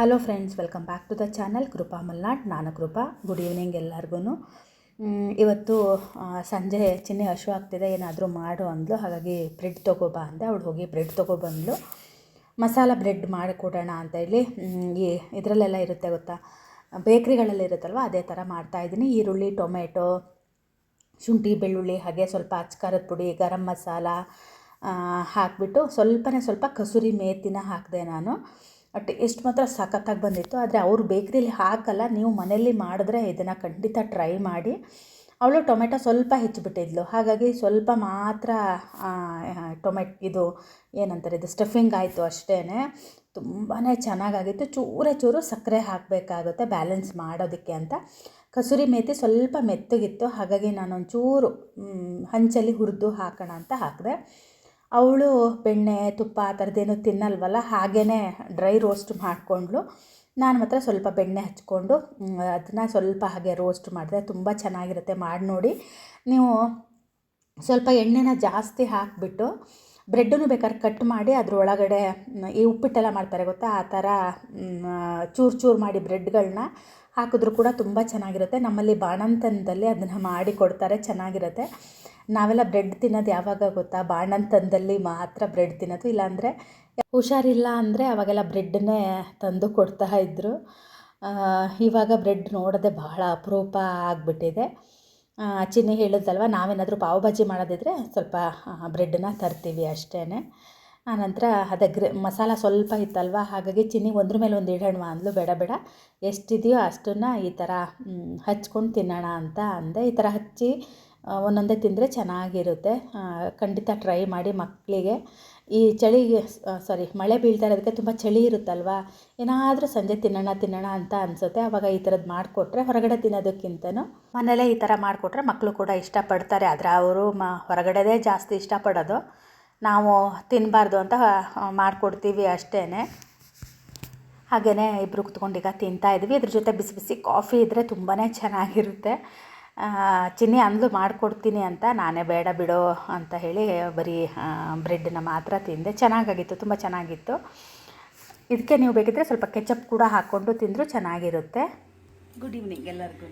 Hello friends welcome back to the channel Krupa Malnad ನಾನು Krupa good evening ಎಲ್ಲರಿಗೂ ಇವತ್ತು ಸಂಜೆ ಚಿನ್ನೆ ಹಶು ಆಗ್ತಿದೆ. ಏನಾದರೂ ಮಾಡು ಅಂದ್ಲು. ಹಾಗಾಗಿ ಬ್ರೆಡ್ ತೊಗೊಬಾ ಅಂದೆ. ಅವಳು ಹೋಗಿ ಬ್ರೆಡ್ ತೊಗೊಬಂದ್ಲು ಮಸಾಲ ಬ್ರೆಡ್ ಮಾಡಿಕೊಡೋಣ ಅಂತ ಹೇಳಿ ಈ ಇದರಲ್ಲೆಲ್ಲ ಇರುತ್ತೆ ಗೊತ್ತಾ? ಬೇಕ್ರಿಗಳಲ್ಲಿ ಇರುತ್ತಲ್ವ? ಅದೇ ಥರ ಮಾಡ್ತಾಯಿದ್ದೀನಿ ಈರುಳ್ಳಿ ಟೊಮೆಟೊ ಶುಂಠಿ, ಬೆಳ್ಳುಳ್ಳಿ, ಹಾಗೆ ಸ್ವಲ್ಪ ಅಚ್ಕಾರದ ಪುಡಿ, ಗರಂ ಮಸಾಲ ಹಾಕಿಬಿಟ್ಟು ಸ್ವಲ್ಪನೇ ಸ್ವಲ್ಪ ಕಸೂರಿ ಮೇತಿನ ಹಾಕಿದೆ ನಾನು. ಟೇಸ್ಟ್ ಮಾತ್ರ ಸಖತ್ತಾಗಿ ಬಂದಿತ್ತು. ಆದರೆ ಅವರು ಬೇಕ್ರಿಲಿ ಹಾಕಲ್ಲ, ನೀವು ಮನೆಯಲ್ಲಿ ಮಾಡಿದ್ರೆ ಇದನ್ನು ಖಂಡಿತ ಟ್ರೈ ಮಾಡಿ. ಅವಳು ಟೊಮೆಟೊ ಸ್ವಲ್ಪ ಹೆಚ್ಚಿಬಿಟ್ಟಿದ್ಲು. ಹಾಗಾಗಿ ಸ್ವಲ್ಪ ಮಾತ್ರ ಟೊಮೆಟ್, ಇದು ಏನಂತಾರೆ, ಇದು ಸ್ಟಫಿಂಗ್ ಆಯಿತು ಅಷ್ಟೇ ತುಂಬಾ ಚೆನ್ನಾಗಾಗಿತ್ತು. ಚೂರೇ ಚೂರು ಸಕ್ಕರೆ ಹಾಕಬೇಕಾಗುತ್ತೆ ಬ್ಯಾಲೆನ್ಸ್ ಮಾಡೋದಕ್ಕೆ ಅಂತ. ಕಸೂರಿ ಮೇಥಿ ಸ್ವಲ್ಪ ಮೆತ್ತಗಿತ್ತು. ಹಾಗಾಗಿ ನಾನೊಂಚೂರು ಹಂಚಲ್ಲಿ ಹುರಿದು ಹಾಕೋಣ ಅಂತ ಹಾಕಿದೆ. ಅವಳು ಬೆಣ್ಣೆ, ತುಪ್ಪ ಆ ಥರದ್ದೇನು ತಿನ್ನಲ್ವಲ್ಲ ಹಾಗೇ ಡ್ರೈ ರೋಸ್ಟ್ ಮಾಡಿಕೊಂಡ್ಳು. ನಾನು ಮಾತ್ರ ಸ್ವಲ್ಪ ಬೆಣ್ಣೆ ಹಚ್ಕೊಂಡು ಅದನ್ನು ಸ್ವಲ್ಪ ಹಾಗೆ ರೋಸ್ಟ್ ಮಾಡಿದೆ. ತುಂಬ ಚೆನ್ನಾಗಿರುತ್ತೆ, ಮಾಡಿ ನೋಡಿ. ನೀವು ಸ್ವಲ್ಪ ಎಣ್ಣೆನ ಜಾಸ್ತಿ ಹಾಕಿಬಿಟ್ಟು ಬ್ರೆಡ್ಡನ್ನು ಬೇಕಾದ್ರೆ ಕಟ್ ಮಾಡಿ ಅದರೊಳಗಡೆ ಈ ಉಪ್ಪಿಟ್ಟೆಲ್ಲ ಮಾಡ್ತಾರೆ ಗೊತ್ತಾ? ಆ ಥರ ಚೂರು ಚೂರು ಮಾಡಿ ಬ್ರೆಡ್ಗಳನ್ನ ಹಾಕಿದ್ರೂ ಕೂಡ ತುಂಬ ಚೆನ್ನಾಗಿರುತ್ತೆ. ನಮ್ಮಲ್ಲಿ ಬಾಣಂತನದಲ್ಲಿ ಅದನ್ನು ಮಾಡಿ ಕೊಡ್ತಾರೆ, ಚೆನ್ನಾಗಿರುತ್ತೆ. ನಾವೆಲ್ಲ ಬ್ರೆಡ್ ತಿನ್ನೋದು ಯಾವಾಗ ಗೊತ್ತಾ? ಬಾಣಂತನದಲ್ಲಿ ಮಾತ್ರ ಬ್ರೆಡ್ ತಿನ್ನೋದು. ಇಲ್ಲಾಂದರೆ ಹುಷಾರಿಲ್ಲ ಅಂದರೆ ಅವಾಗೆಲ್ಲ ಬ್ರೆಡ್ನೇ ತಂದು ಕೊಡ್ತಾ ಇದ್ದರು ಇವಾಗ ಬ್ರೆಡ್ ನೋಡೋದೇ ಬಹಳ ಅಪರೂಪ ಆಗಿಬಿಟ್ಟಿದೆ. ಚಿನ್ನಿ ಹೇಳಿದ್ದಲ್ವ ನಾವೇನಾದರೂ ಪಾವ್ ಭಾಜಿ ಮಾಡೋದಿದ್ರೆ ಸ್ವಲ್ಪ ಬ್ರೆಡ್ಡನ್ನ ತರ್ತೀವಿ ಅಷ್ಟೇ ಆನಂತರ ಅದೇ ಗ್ರೆ ಮಸಾಲ ಸ್ವಲ್ಪ ಇತ್ತಲ್ವ? ಹಾಗಾಗಿ ಚಿನ್ನಿ ಒಂದ್ರ ಮೇಲೆ ಒಂದು ಇಡೋಣ ಅಂದ್ಲು, ಬೇಡ ಬೇಡ. ಎಷ್ಟಿದೆಯೋ ಅಷ್ಟನ್ನು ಈ ಥರ ಹಚ್ಕೊಂಡು ತಿನ್ನೋಣ ಅಂತ ಅಂದೆ. ಈ ಥರ ಹಚ್ಚಿ ಒಂದೊಂದೇ ತಿಂದರೆ ಚೆನ್ನಾಗಿರುತ್ತೆ. ಖಂಡಿತ ಟ್ರೈ ಮಾಡಿ ಮಕ್ಕಳಿಗೆ ಈ ಚಳಿಗೆ ಸಾರಿ ಮಳೆ ಬೀಳ್ತಾ ಇರೋದಕ್ಕೆ ತುಂಬ ಚಳಿ ಇರುತ್ತಲ್ವ? ಏನಾದರೂ ಸಂಜೆ ತಿನ್ನೋಣ ತಿನ್ನೋಣ ಅಂತ ಅನಿಸುತ್ತೆ. ಆವಾಗ ಈ ಥರದ್ದು ಮಾಡಿಕೊಟ್ರೆ ಹೊರಗಡೆ ತಿನ್ನೋದಕ್ಕಿಂತನೂ. ಮನೇಲೇ ಈ ಥರ ಮಾಡಿಕೊಟ್ರೆ ಮಕ್ಕಳು ಕೂಡ ಇಷ್ಟಪಡ್ತಾರೆ. ಆದರೆ ಅವರು ಮ, ಹೊರಗಡೆದೇ ಜಾಸ್ತಿ ಇಷ್ಟಪಡೋದು. ನಾವು ತಿನ್ನಬಾರ್ದು ಅಂತ ಮಾಡಿಕೊಡ್ತೀವಿ ಅಷ್ಟೇ ಹಾಗೆಯೇ ಇಬ್ಬರು ಕುತ್ಕೊಂಡು ಈಗ ತಿಂತಾ ಇದ್ವಿ. ಇದ್ರ ಜೊತೆ ಬಿಸಿ ಬಿಸಿ ಕಾಫಿ ಇದ್ದರೆ ತುಂಬಾ ಚೆನ್ನಾಗಿರುತ್ತೆ. ಚಿನ್ನಿ ಅಂದ್ಲು ಮಾಡಿಕೊಡ್ತೀನಿ ಅಂತ, ನಾನೇ ಬೇಡ ಬಿಡೋ ಅಂತ ಹೇಳಿ, ಬರೀ ಬ್ರೆಡ್ನ ಮಾತ್ರ ತಿಂದೆ. ಚೆನ್ನಾಗಾಗಿತ್ತು, ತುಂಬ ಚೆನ್ನಾಗಿತ್ತು. ಇದಕ್ಕೆ ನೀವು ಬೇಕಿದ್ರೆ ಸ್ವಲ್ಪ ಕೆಚಪ್ ಕೂಡ ಹಾಕ್ಕೊಂಡು ತಿಂದರೂ ಚೆನ್ನಾಗಿರುತ್ತೆ. ಗುಡ್ ಈವ್ನಿಂಗ್ ಎಲ್ಲರಿಗೂ.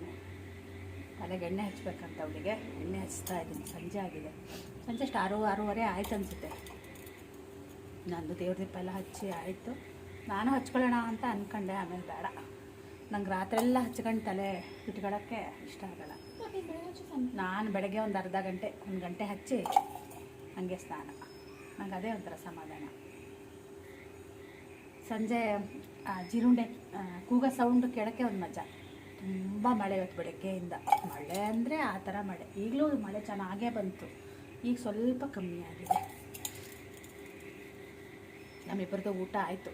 ತಲೆಗೆ ಎಣ್ಣೆ ಹಚ್ಚಬೇಕಂತ ಅವಳಿಗೆ. ಎಣ್ಣೆ ಹಚ್ತಾ ಇದ್ದೀನಿ, ಸಂಜೆ ಆಗಿದೆ. ಸಂಜೆ ಅಷ್ಟು ಆರು, ಆರೂವರೆ ಆಯ್ತು ಅನಿಸುತ್ತೆ. ನಂದು ದೇವ್ರ ದೀಪ ಎಲ್ಲ ಹಚ್ಚಿ ಆಯಿತು. ನಾನು ಹಚ್ಕೊಳ್ಳೋಣ ಅಂತ ಅಂದ್ಕೊಂಡೆ ಆಮೇಲೆ ಬೇಡ. ನಂಗೆ ರಾತ್ರೆಲ್ಲ ಹಚ್ಕೊಂಡು ತಲೆ ಇಟ್ಕೊಳ್ಳೋಕ್ಕೆ ಇಷ್ಟ ಆಗಲ್ಲ. ನಾನು ಬೆಳಗ್ಗೆ ಒಂದು ಅರ್ಧ ಗಂಟೆ, ಒಂದು ಗಂಟೆ ಹಚ್ಚಿ ಹಂಗೆ ಸ್ನಾನ. ನಂಗೆ ಅದೇ ಒಂಥರ ಸಮಾಧಾನ. ಸಂಜೆ ಜೀರುಂಡೆ ಕೂಗ ಸೌಂಡ್ ಕೇಳೋಕ್ಕೆ ಒಂದು ಮಜಾ. ತುಂಬ ಮಳೆ ಇವತ್ತು ಬೆಳಗ್ಗೆಯಿಂದ. ಮಳೆ ಅಂದರೆ ಆ ಥರ ಮಳೆ. ಈಗಲೂ ಮಳೆ ಚೆನ್ನಾಗೇ ಬಂತು. ಈಗ ಸ್ವಲ್ಪ ಕಮ್ಮಿ ಆಗಿದೆ. ನಮ್ಮಿಬ್ಬರದ್ದು ಊಟ ಆಯಿತು.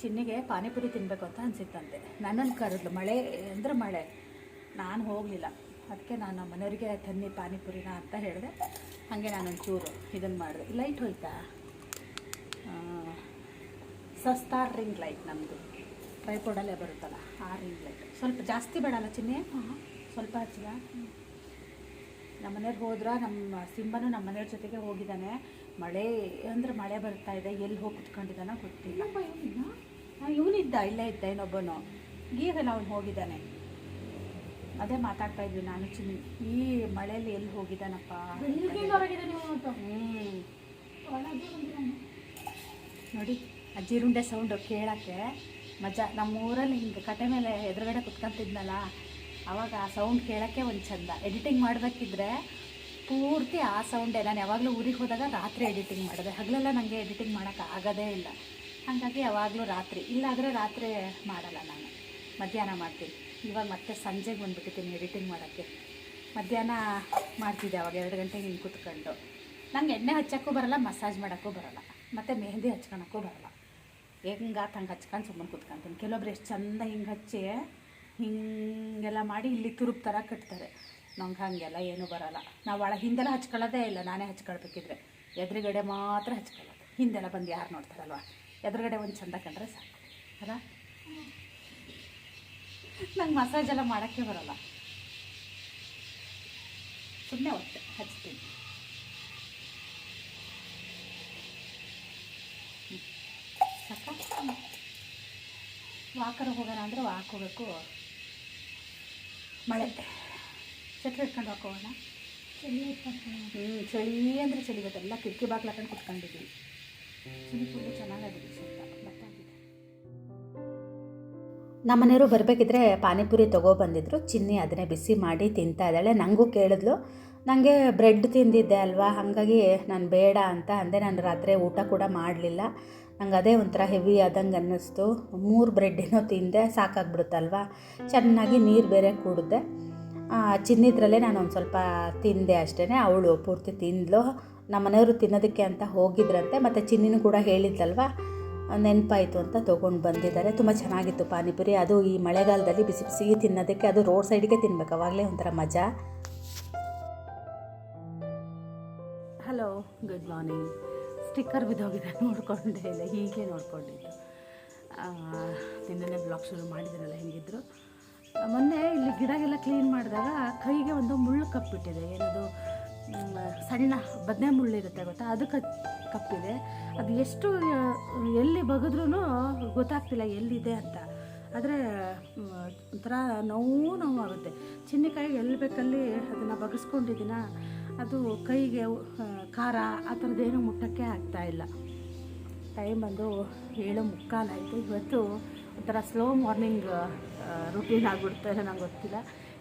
ಚಿನ್ನಿಗೆ ಪಾನಿಪುರಿ ತಿನ್ನಬೇಕು ಅಂತ ಅನಿಸಿತ್ತಂತೆ. ನನ್ನನ್ನು ಕರೆದ್ಲು, ಮಳೆ, ಅಂದರೆ ಮಳೆ. ನಾನು ಹೋಗಲಿಲ್ಲ. ಅದಕ್ಕೆ ನಾನು ನಮ್ಮ ಮನೆಯವರಿಗೆ ತನ್ನಿ ಪಾನಿಪುರಿನ ಅಂತ ಹೇಳಿದೆ. ಹಾಗೆ ನಾನೊಂಚೂರು ಇದನ್ನು ಮಾಡಿದೆ. ಲೈಟ್ ಹೋಯ್ತಾ? ಸಸ್ತಾ ಸಸ್ತಾರ್ ರಿಂಗ್ ಲೈಟ್ ನಮ್ಮದು ಟ್ರೈಪೋಡಲ್ಲೇ ಬರುತ್ತಲ್ಲ ಆ ರಿಂಗ್ ಲೈಟ್ ಸ್ವಲ್ಪ ಜಾಸ್ತಿ ಬೇಡಲ್ಲ ಚಿನ್ನೆ? ಸ್ವಲ್ಪ ಹಚ್ಚಿದ? ನಮ್ಮ ಮನೆಯವ್ರು ಹೋದ್ರೆ ನಮ್ಮ ಸಿಂಬನು ನಮ್ಮ ಮನೆಯವ್ರ ಜೊತೆಗೆ ಹೋಗಿದ್ದಾನೆ. ಮಳೆ ಅಂದರೆ ಮಳೆ ಬರ್ತಾ ಇದೆ ಎಲ್ಲಿ ಹೋಗಿ ಕುತ್ಕೊಂಡಿದ್ದಾನೋ ಗೊತ್ತಿಲ್ಲ. ಇವನಿದ್ದ ಇಲ್ಲೇ ಇದ್ದ ಇನ್ನೊಬ್ಬನು. ಈಗಲ್ಲ ಅವನು ಹೋಗಿದ್ದಾನೆ. ಅದೇ ಮಾತಾಡ್ತಾ ಇದ್ವಿ ನಾನು ಚಿನ್ನಿ. ಈ ಮಳೆಯಲ್ಲಿ ಎಲ್ಲಿ ಹೋಗಿದ್ದಾನಪ್ಪ? ಹ್ಞೂ ನೋಡಿ. ಆ ಜೀರುಂಡೆ ಸೌಂಡು ಕೇಳೋಕ್ಕೆ ಮಜಾ. ನಮ್ಮ ಊರಲ್ಲಿ ಹಿಂಗೆ ಕಟೆ ಮೇಲೆ ಎದುರುಗಡೆ ಕುತ್ಕೊಂತಿದ್ನಲ್ಲ ಆವಾಗ ಆ ಸೌಂಡ್ ಕೇಳೋಕ್ಕೆ ಒಂದು ಚಂದ. ಎಡಿಟಿಂಗ್ ಮಾಡಬೇಕಿದ್ರೆ ಪೂರ್ತಿ ಆ ಸೌಂಡೇ ನಾನು ಯಾವಾಗಲೂ ಊರಿಗೆ ಹೋದಾಗ ರಾತ್ರಿ ಎಡಿಟಿಂಗ್ ಮಾಡಿದೆ. ಹಗಲೆಲ್ಲ ನನಗೆ ಎಡಿಟಿಂಗ್ ಮಾಡೋಕ್ಕೆ ಆಗೋದೇ ಇಲ್ಲ. ಹಾಗಾಗಿ ಯಾವಾಗಲೂ ರಾತ್ರಿ. ಇಲ್ಲಾದರೆ ರಾತ್ರಿ ಮಾಡಲ್ಲ ನಾನು. ಮಧ್ಯಾಹ್ನ ಮಾಡ್ತೀನಿ. ಇವಾಗ ಮತ್ತೆ ಸಂಜೆಗೆ ಬಂದುಬಿಟ್ಟಿದ್ದೀನಿ ಎಡಿಟಿಂಗ್ ಮಾಡೋಕ್ಕೆ. ಮಧ್ಯಾಹ್ನ ಮಾಡ್ತಿದ್ದೆ, ಅವಾಗ ಎರಡು ಗಂಟೆಗೆ ಹಿಂಗೆ ಕೂತ್ಕೊಂಡು. ನಂಗೆ ಎಣ್ಣೆ ಹಚ್ಚೋಕ್ಕೂ ಬರಲ್ಲ, ಮಸಾಜ್ ಮಾಡೋಕ್ಕೂ ಬರಲ್ಲ. ಮತ್ತು ಮೆಹಂದಿ ಹಚ್ಕೊಳಕ್ಕೂ ಬರಲ್ಲ. ಹೆಂಗೆ ಹಂಗೆ ಹಚ್ಕೊಂಡು ಸುಮ್ಮನೆ ಕೂತ್ಕೊಂತೀನಿ. ಕೆಲವೊಬ್ರು ಎಷ್ಟು ಚಂದ ಹಿಂಗೆ ಹಚ್ಚಿ, ಹಿಂಗೆಲ್ಲ ಮಾಡಿ ಇಲ್ಲಿ ತುರುಪ್ ಥರ ಕಟ್ತಾರೆ. ನಂಗೆ ಹಾಗೆಲ್ಲ ಏನೂ ಬರಲ್ಲ. ನಾವು ಒಳ ಹಿಂದೆಲ್ಲ ಹಚ್ಕೊಳ್ಳೋದೇ ಇಲ್ಲ, ನಾನೇ ಹಚ್ಕೊಳ್ಬೇಕಿದ್ರೆ. ಎದುರುಗಡೆ ಮಾತ್ರ ಹಚ್ಕೊಳ್ಳೋದು. ಹಿಂದೆಲ್ಲ ಬಂದು ಯಾರು ನೋಡ್ತಾರಲ್ವ? ಎದುರುಗಡೆ ಒಂದು ಚಂದ ಕಂಡ್ರೆ ಸಾಕು. ಅಲ್ಲ? ನಂಗೆ ಮಸಾಜ್ ಎಲ್ಲ ಮಾಡೋಕ್ಕೆ ಬರಲ್ಲ. ಸುಮ್ಮನೆ ಹೊಟ್ಟೆ ಹಚ್ತೀನಿ. ಸಾಕ ವಾಕರ್ ಹೋಗೋಣ ಅಂದರೆ ವಾಕ್ ಹೋಗಬೇಕು. ಮಳೆ. ಚಟ್ರಿ ಇಟ್ಕೊಂಡು ಹಾಕೋಣ ಚಳಿ ಹ್ಞೂ ಚಳಿ ಅಂದರೆ ಚಳಿ ಗೊತ್ತೆಲ್ಲ ಕಿಟಕಿ ಬಾಗ್ಲು ಹಾಕೊಂಡು ಕುತ್ಕೊಂಡಿದ್ದೀವಿ ಚಳಿ ಫುಲ್ಲು ಚೆನ್ನಾಗಾಗಿದೆ. ನಮ್ಮನೆಯವರು ಬರಬೇಕಿದ್ರೆ ಪಾನಿಪುರಿ ತೊಗೊಬಂದಿದ್ರು ಚಿನ್ನಿ ಅದನ್ನೇ ಬಿಸಿ ಮಾಡಿ ತಿಂತಾ ಇದ್ದಾಳೆ. ನನಗೂ ಕೇಳಿದ್ಲು ನನಗೆ ಬ್ರೆಡ್ ತಿಂದಿದ್ದೆ ಅಲ್ವಾ? ಹಾಗಾಗಿ ನಾನು ಬೇಡ ಅಂತ ಅಂದೆ. ನಾನು ರಾತ್ರಿ ಊಟ ಕೂಡ ಮಾಡಲಿಲ್ಲ. ನಂಗೆ ಅದೇ ಒಂಥರ ಹೆವಿ ಆದಂಗೆ ಅನ್ನಿಸ್ತು. ಮೂರು ಬ್ರೆಡ್ಡೇನೋ ತಿಂದೆ, ಸಾಕಾಗ್ಬಿಡುತ್ತಲ್ವಾ? ಚೆನ್ನಾಗಿ ನೀರು ಬೇರೆ ಕುಡಿದೆ ಚಿನ್ನಿದ್ರಲ್ಲೇ ನಾನು ಒಂದು ಸ್ವಲ್ಪ ತಿಂದೆ ಅಷ್ಟೇ ಅವಳು ಪೂರ್ತಿ ತಿಂದ್ಲು. ನಮ್ಮ ಮನೆಯವರು ತಿನ್ನೋದಕ್ಕೆ ಅಂತ ಹೋಗಿದ್ರಂತೆ. ಮತ್ತು ಚಿನ್ನಿನೂ ಕೂಡ ಹೇಳಿದ್ಲಲ್ವಾ? ನೆನಪಾಯಿತು ಅಂತ ತೊಗೊಂಡು ಬಂದಿದ್ದಾರೆ. ತುಂಬ ಚೆನ್ನಾಗಿತ್ತು ಪಾನಿಪುರಿ. ಅದು ಈ ಮಳೆಗಾಲದಲ್ಲಿ ಬಿಸಿ ಬಿಸಿ ತಿನ್ನೋದಕ್ಕೆ ಅದು ರೋಡ್ ಸೈಡಿಗೆ ತಿನ್ಬೇಕು. ಅವಾಗಲೇ ಒಂಥರ ಮಜಾ. ಹಲೋ ಗುಡ್ ಮಾರ್ನಿಂಗ್ ಸ್ಟಿಕ್ಕರ್ ಬಿದ್ದೋಗಿದೆ. ನೋಡ್ಕೊಂಡೇ ಇಲ್ಲ. ಹೀಗೆ ನೋಡ್ಕೊಂಡಿದ್ದು. ನಿನ್ನೆ ಬ್ಲಾಗ್ ಶುರು ಮಾಡಿದ್ರಲ್ಲ, ಹೆಂಗಿದ್ರು? ಮೊನ್ನೆ ಇಲ್ಲಿ ಗಿಡಗೆಲ್ಲ ಕ್ಲೀನ್ ಮಾಡಿದಾಗ ಕೈಗೆ ಒಂದು ಮುಳ್ಳು ಕಪ್ಪಿಟ್ಟಿದೆ. ಏನದು? ಸಣ್ಣ ಬದನೆ ಮುಳ್ಳು ಇರುತ್ತೆ ಗೊತ್ತಾ? ಅದು ಕಪ್ ಕಪ್ಪಿದೆ. ಅದು ಎಷ್ಟು ಎಲ್ಲಿ ಬಗೆದ್ರೂ ಗೊತ್ತಾಗ್ತಿಲ್ಲ ಎಲ್ಲಿದೆ ಅಂತ. ಆದರೆ ಒಂಥರ ನೋವು ನೋವು ಆಗುತ್ತೆ. ಚಿನ್ನಿಕಾಯಿ ಎಲ್ಲಿ ಬೇಕಲ್ಲಿ ಅದನ್ನು ಬಗೆಸ್ಕೊಂಡಿದ್ದೀನ, ಅದು ಕೈಗೆ ಖಾರ, ಆ ಥರದ್ದೇನು ಮುಟ್ಟಕ್ಕೆ ಆಗ್ತಾಯಿಲ್ಲ ಟೈಮ್ ಬಂದು ಏಳು ಮುಕ್ಕಾಲಾಯಿತು ಇವತ್ತು ಒಂಥರ ಸ್ಲೋ ಮಾರ್ನಿಂಗ್ ರುಟೀನ್ ಆಗಿಬಿಡ್ತಾರೆ ನಂಗೆ ಗೊತ್ತಿಲ್ಲ.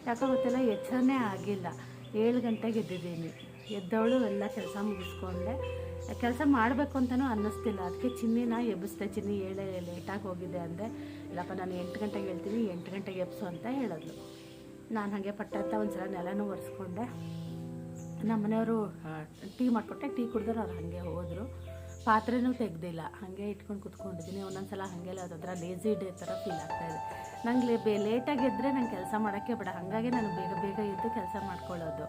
ಯಾಕೋ ಗೊತ್ತಿಲ್ಲ, ಎಚ್ಚರನೇ ಆಗಿಲ್ಲ. ಏಳು ಗಂಟೆಗೆ ಎದ್ದಿದ್ದೀನಿ. ಎದ್ದವಳು ಎಲ್ಲ ಕೆಲಸ ಮುಗಿಸ್ಕೊಂಡೆ. ಕೆಲಸ ಮಾಡಬೇಕು ಅಂತಲೂ ಅನ್ನಿಸ್ತಿಲ್ಲ. ಅದಕ್ಕೆ ನಾ ಎಬ್ಬಿಸ್ದೆ. ಚಿನ್ನಿ ಏಳೆ ಲೇಟಾಗಿ ಹೋಗಿದೆ ಅಂದೆ. ಇಲ್ಲಪ್ಪ, ನಾನು ಎಂಟು ಗಂಟೆಗೆ ಹೇಳ್ತೀನಿ ಎಂಟು ಗಂಟೆಗೆ ಎಬ್ಸು ಅಂತ ಹೇಳಿದ್ಲು. ನಾನು ಹಾಗೆ ಪಟ್ಟಂತ ಒಂದು ಸಲ ನೆಲನೂ ಒರೆಸ್ಕೊಂಡೆ. ನಮ್ಮ ಮನೆಯವರು ಟೀ ಮಾಡಿಕೊಟ್ಟೆ. ಟೀ ಕುಡಿದ್ರು ಅವ್ರು ಹಾಗೆ ಹೋದರು. ಪಾತ್ರೆನೂ ತೆಗ್ದಿಲ್ಲ. ಹಾಗೆ ಇಟ್ಕೊಂಡು ಕುತ್ಕೊಂಡಿದ್ದೀನಿ. ಒಂದೊಂದ್ಸಲ ಹಾಗೆಲ್ಲ ಅದರ ಲೇಜಿ ಡೇ ಥರ ಫೀಲ್ ಆಗ್ತಾಯಿದೆ ನಂಗೆ ಬೇ ಲೇಟಾಗಿ ಎದ್ದರೆ ನಂಗೆ ಕೆಲಸ ಮಾಡೋಕ್ಕೆ ಬೇಡ. ಹಾಗಾಗಿ ನಾನು ಬೇಗ ಬೇಗ ಇದ್ದು ಕೆಲಸ ಮಾಡ್ಕೊಳ್ಳೋದು.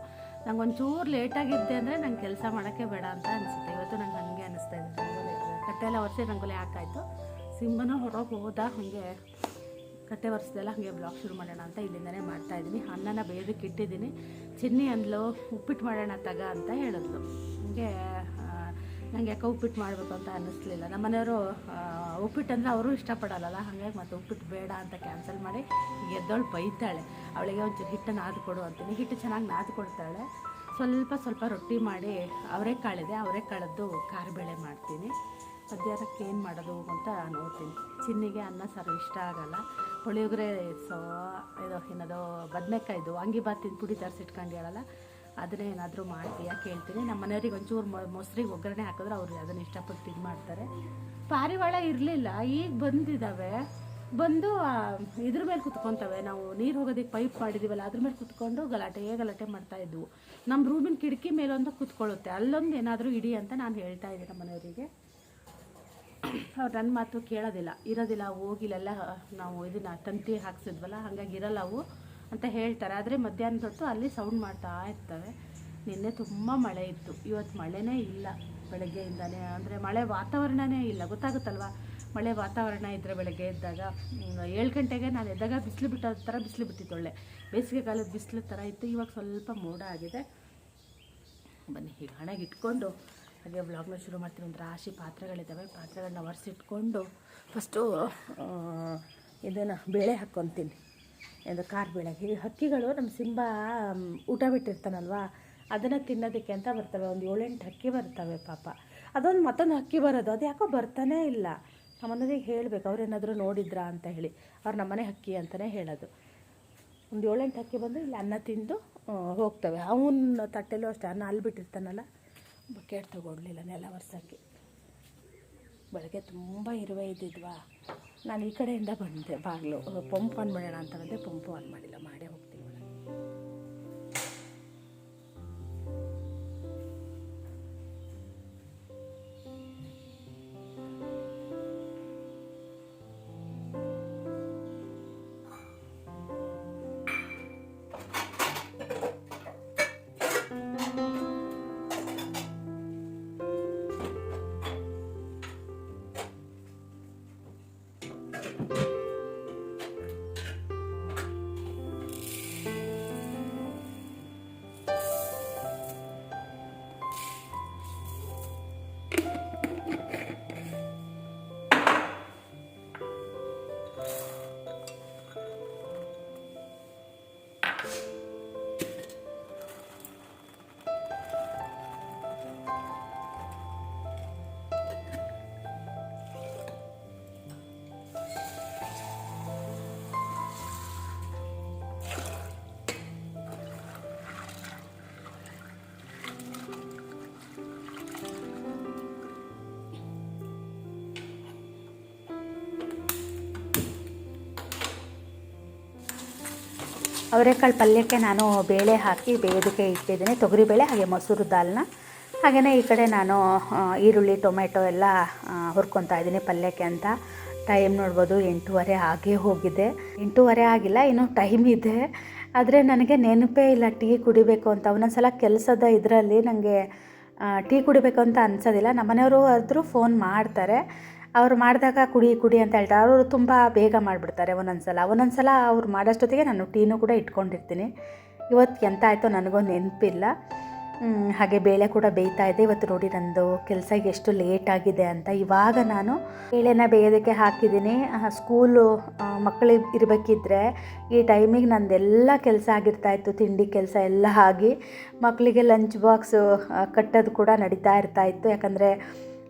ನಂಗೆ ಒಂಚೂರು ಲೇಟಾಗಿದ್ದೆ ಅಂದರೆ ನಂಗೆ ಕೆಲಸ ಮಾಡೋಕ್ಕೆ ಬೇಡ ಅಂತ ಅನಿಸುತ್ತೆ. ಇವತ್ತು ನಂಗೆ ಹಾಗೆ ಅನಿಸ್ತಾ ಇದೆ. ಕಟ್ಟೆ ಎಲ್ಲ ಒರೆಸಿ ರಂಗೋಲಿ ಹಾಕಾಯ್ತು. ಸಿಂಬನ ಹೊರಗೆ ಹೋದ ಹಾಗೆ ಕಟ್ಟೆ ಒರೆಸ್ದೆಲ್ಲ ಹಾಗೆ ಬ್ಲಾಗ್ ಶುರು ಮಾಡೋಣ ಅಂತ ಇಲ್ಲಿಂದನೇ ಮಾಡ್ತಾ ಇದ್ದೀನಿ. ಅನ್ನನ ಬೇಯೋದಕ್ಕೆ ಇಟ್ಟಿದ್ದೀನಿ. ಚಿನ್ನಿ ಅಂದ್ಲು ಉಪ್ಪಿಟ್ಟು ಮಾಡೋಣ ತಗ ಅಂತ ಹೇಳಿದ್ಲು. ಹಂಗೆ ನಂಗೆ ಯಾಕೆ ಉಪ್ಪಿಟ್ಟು ಮಾಡಬೇಕು ಅಂತ ಅನ್ನಿಸ್ಲಿಲ್ಲ. ನಮ್ಮ ಮನೆಯವರು ಉಪ್ಪಿಟ್ಟು ಅಂದರೆ ಅವರು ಇಷ್ಟಪಡಲ್ಲ ಹಾಗಾಗಿ ಮತ್ತೆ ಉಪ್ಪಿಟ್ಟು ಬೇಡ ಅಂತ ಕ್ಯಾನ್ಸಲ್ ಮಾಡಿ ಎದ್ದವಳು ಬೈತಾಳೆ. ಅವಳಿಗೆ ಒಂಚೂರು ಹಿಟ್ಟು ನಾದು ಕೊಡು ಅಂತೀನಿ. ಹಿಟ್ಟು ಚೆನ್ನಾಗಿ ನಾದು ಕೊಡ್ತಾಳೆ. ಸ್ವಲ್ಪ ಸ್ವಲ್ಪ ರೊಟ್ಟಿ ಮಾಡಿ ಅವರೆಕಾಳಿದೆ ಅವರೆಕಾಳದ್ದು ಖಾರಬೇಳೆ ಮಾಡ್ತೀನಿ. ಮಧ್ಯಾಹ್ನಕ್ಕೆ ಏನು ಮಾಡೋದು ಅಂತ ನೋಡ್ತೀನಿ. ಚಿನ್ನಿಗೆ ಅನ್ನ ಸಾರು ಇಷ್ಟ ಆಗಲ್ಲ. ಪುಳಿಯೋಗರೆ ಸೊ, ಇದು, ಏನದು, ಬದನೆಕಾಯ್ದು ವಾಂಗಿಬಾತಿನ ಪುಡಿ ತರಿಸಿಟ್ಕೊಂಡಿರಲ್ಲ ಅದನ್ನೇ ಏನಾದರೂ ಮಾಡ್ತೀಯಾ ಕೇಳ್ತೀನಿ. ನಮ್ಮ ಮನೆಯವ್ರಿಗೆ ಒಂಚೂರು ಮೊಸರಿಗೆ ಒಗ್ಗರಣೆ ಹಾಕಿದ್ರೆ ಅವರು ಅದನ್ನು ಇಷ್ಟಪಟ್ಟು ಇದು ಮಾಡ್ತಾರೆ. ಪಾರಿವಾಳ ಇರಲಿಲ್ಲ, ಈಗ ಬಂದಿದ್ದಾವೆ ಬಂದು ಇದ್ರ ಮೇಲೆ ಕುತ್ಕೊತವೆ. ನಾವು ನೀರು ಹೋಗೋದಕ್ಕೆ ಪೈಪ್ ಮಾಡಿದ್ದೀವಲ್ಲ ಅದ್ರ ಮೇಲೆ ಕುತ್ಕೊಂಡು ಗಲಾಟೆ ಗಲಾಟೆ ಮಾಡ್ತಾ ಇದ್ವು. ನಮ್ಮ ರೂಮಿನ ಕಿಟಕಿ ಮೇಲೊಂದು ಕುತ್ಕೊಳ್ಳುತ್ತೆ ಅಲ್ಲೊಂದು ಏನಾದರೂ ಇಡಿ ಅಂತ ನಾನು ಹೇಳ್ತಾ ಇದ್ದೆ ನಮ್ಮ ಮನೆಯವರಿಗೆ. ಅವ್ರು ನನ್ನ ಮಾತು ಕೇಳೋದಿಲ್ಲ. ಇರೋದಿಲ್ಲ, ಹೋಗಿಲ್ಲ. ನಾವು ಇದನ್ನ ತಂತಿ ಹಾಕ್ಸಿದ್ವಲ್ಲ, ಹಾಗಾಗಿ ಇರಲ್ಲ ಅವು. ಅಂತ ಹೇಳ್ತಾರೆ. ಆದರೆ ಮಧ್ಯಾಹ್ನದ ಹೊತ್ತು ಅಲ್ಲಿ ಸೌಂಡ್ ಮಾಡ್ತಾ ಇರ್ತವೆ. ನಿನ್ನೆ ತುಂಬ ಮಳೆ ಇತ್ತು. ಇವತ್ತು ಮಳೆನೇ ಇಲ್ಲ ಬೆಳಗ್ಗೆಯಿಂದನೇ. ಅಂದರೆ ಮಳೆ ವಾತಾವರಣನೇ ಇಲ್ಲ. ಗೊತ್ತಾಗುತ್ತಲ್ವಾ? ಮಳೆ ವಾತಾವರಣ ಇದ್ದರೆ ಬೆಳಗ್ಗೆ ಎದ್ದಾಗ ಹ್ಮ್, ಏಳು ಗಂಟೆಗೆ ನಾನು ಎದ್ದಾಗ ಬಿಸಿಲು ಬಿಟ್ಟೋದ ಥರ ಬಿಸಿಲು ಬಿಟ್ಟಿತ್ತೊಳ್ಳೆ ಬೇಸಿಗೆ ಕಾಲದ ಬಿಸಿಲು ಥರ ಇತ್ತು. ಇವಾಗ ಸ್ವಲ್ಪ ಮೋಡ ಆಗಿದೆ. ಬನ್ನಿ ಈಗ ಹಣಗೆ ಇಟ್ಕೊಂಡು ಹಾಗೆ ವ್ಲಾಗ್ನ ಶುರು ಮಾಡ್ತೀನಿ. ಒಂದು ರಾಶಿ ಪಾತ್ರೆಗಳಿದ್ದಾವೆ. ಪಾತ್ರೆಗಳನ್ನ ಒರೆಸಿಟ್ಕೊಂಡು ಫಸ್ಟು ಇದನ್ನು ಬೇಳೆ ಹಾಕ್ಕೊತೀನಿ ಇದು ಕಾರ್ ಬೆಳಗ್ಗೆ ಹಕ್ಕಿಗಳು ನಮ್ಮ ಸಿಂಬ ಊಟ ಬಿಟ್ಟಿರ್ತಾನಲ್ವಾ? ಅದನ್ನು ತಿನ್ನೋದಕ್ಕೆ ಅಂತ ಬರ್ತವೆ. ಒಂದು ಏಳೆಂಟು ಹಕ್ಕಿ ಬರ್ತವೆ ಪಾಪ. ಅದೊಂದು ಮತ್ತೊಂದು ಹಕ್ಕಿ ಬರೋದು. ಅದು ಯಾಕೋ ಬರ್ತಾನೇ ಇಲ್ಲ. ನಮ್ಮನೆಗೆ ಹೇಳಬೇಕು. ಅವ್ರೇನಾದರೂ ನೋಡಿದ್ರಾ ಅಂತ ಹೇಳಿ. ಅವ್ರು ನಮ್ಮನೆ ಹಕ್ಕಿ ಅಂತಲೇ ಹೇಳೋದು. ಒಂದು ಏಳೆಂಟು ಹಕ್ಕಿ ಬಂದು ಇಲ್ಲಿ ಅನ್ನ ತಿಂದು ಹೋಗ್ತವೆ. ಅವನ ತಟ್ಟೆಲೂ ಅಷ್ಟೇ. ಅನ್ನ ಅಲ್ಲಿ ಬಿಟ್ಟಿರ್ತಾನಲ್ಲ. ಬಕೆಟ್ ತೊಗೊಳ್ಲಿಲ್ಲ ನೆಲ ಒರ್ಸೋಕ್ಕೆ. ಬೆಳಗ್ಗೆ ತುಂಬ ಇರುವೆ ಇದ್ದಿದ್ವಾ? ನಾನು ಈ ಕಡೆಯಿಂದ ಬಂದೆ ಬಾಗಿಲು ಪಂಪ್ ಆನ್ ಮಾಡೋಣ ಅಂತ ಬಂದೆ ಪಂಪು ಆನ್ ಮಾಡಿಲ್ಲ ಮಾಡೇ ಅವರೆಕಾಳು ಪಲ್ಯಕ್ಕೆ ನಾನು ಬೇಳೆ ಹಾಕಿ ಬೇಯೋದಕ್ಕೆ ಇಟ್ಟಿದ್ದೀನಿ. ತೊಗರಿಬೇಳೆ ಹಾಗೆ ಮೊಸರು ದಾಲ್ನ. ಹಾಗೆಯೇ ಈ ಕಡೆ ನಾನು ಈರುಳ್ಳಿ, ಟೊಮೆಟೊ ಎಲ್ಲ ಹುರ್ಕೊತಾ ಇದ್ದೀನಿ ಪಲ್ಯಕ್ಕೆ ಅಂತ. ಟೈಮ್ ನೋಡ್ಬೋದು ಎಂಟೂವರೆ ಆಗೇ ಹೋಗಿದೆ. ಎಂಟೂವರೆ ಆಗಿಲ್ಲ, ಇನ್ನೂ ಟೈಮ್ ಇದೆ. ಆದರೆ ನನಗೆ ನೆನಪೇ ಇಲ್ಲ ಟೀ ಕುಡಿಬೇಕು ಅಂತ. ಒಂದೊಂದ್ಸಲ ಕೆಲಸದ ಇದರಲ್ಲಿ ನನಗೆ ಟೀ ಕುಡಿಬೇಕು ಅಂತ ಅನ್ಸೋದಿಲ್ಲ. ನಮ್ಮನೆಯವರು ಆದರೂ ಫೋನ್ ಮಾಡ್ತಾರೆ. ಅವ್ರು ಮಾಡಿದಾಗ ಕುಡಿ ಕುಡಿ ಅಂತ ಹೇಳ್ತಾರೆ. ಅವರು ತುಂಬ ಬೇಗ ಮಾಡಿಬಿಡ್ತಾರೆ ಒಂದೊಂದ್ಸಲ. ಒಂದೊಂದ್ಸಲ ಅವ್ರು ಮಾಡೋಷ್ಟೊತ್ತಿಗೆ ನಾನು ಟೀನು ಕೂಡ ಇಟ್ಕೊಂಡಿರ್ತೀನಿ. ಇವತ್ತು ಎಂತ ಆಯಿತೋ ನನಗೂ ನೆನಪಿಲ್ಲ. ಹಾಗೆ ಬೇಳೆ ಕೂಡ ಬೇಯ್ತಾ ಇದೆ. ಇವತ್ತು ನೋಡಿ ನಂದು ಕೆಲಸ ಎಷ್ಟು ಲೇಟ್ ಆಗಿದೆ ಅಂತ. ಇವಾಗ ನಾನು ಬೇಳೆನ ಬೇಯೋದಕ್ಕೆ ಹಾಕಿದ್ದೀನಿ. ಸ್ಕೂಲು ಮಕ್ಕಳಿಗೆ ಇರಬೇಕಿದ್ರೆ ಈ ಟೈಮಿಗೆ ನಂದೆಲ್ಲ ಕೆಲಸ ಆಗಿರ್ತಾ ಇತ್ತು. ತಿಂಡಿ ಕೆಲಸ ಎಲ್ಲ ಆಗಿ ಮಕ್ಕಳಿಗೆ ಲಂಚ್ ಬಾಕ್ಸು ಕಟ್ಟೋದು ಕೂಡ ನಡೀತಾ ಇರ್ತಾ ಇತ್ತು. ಯಾಕಂದರೆ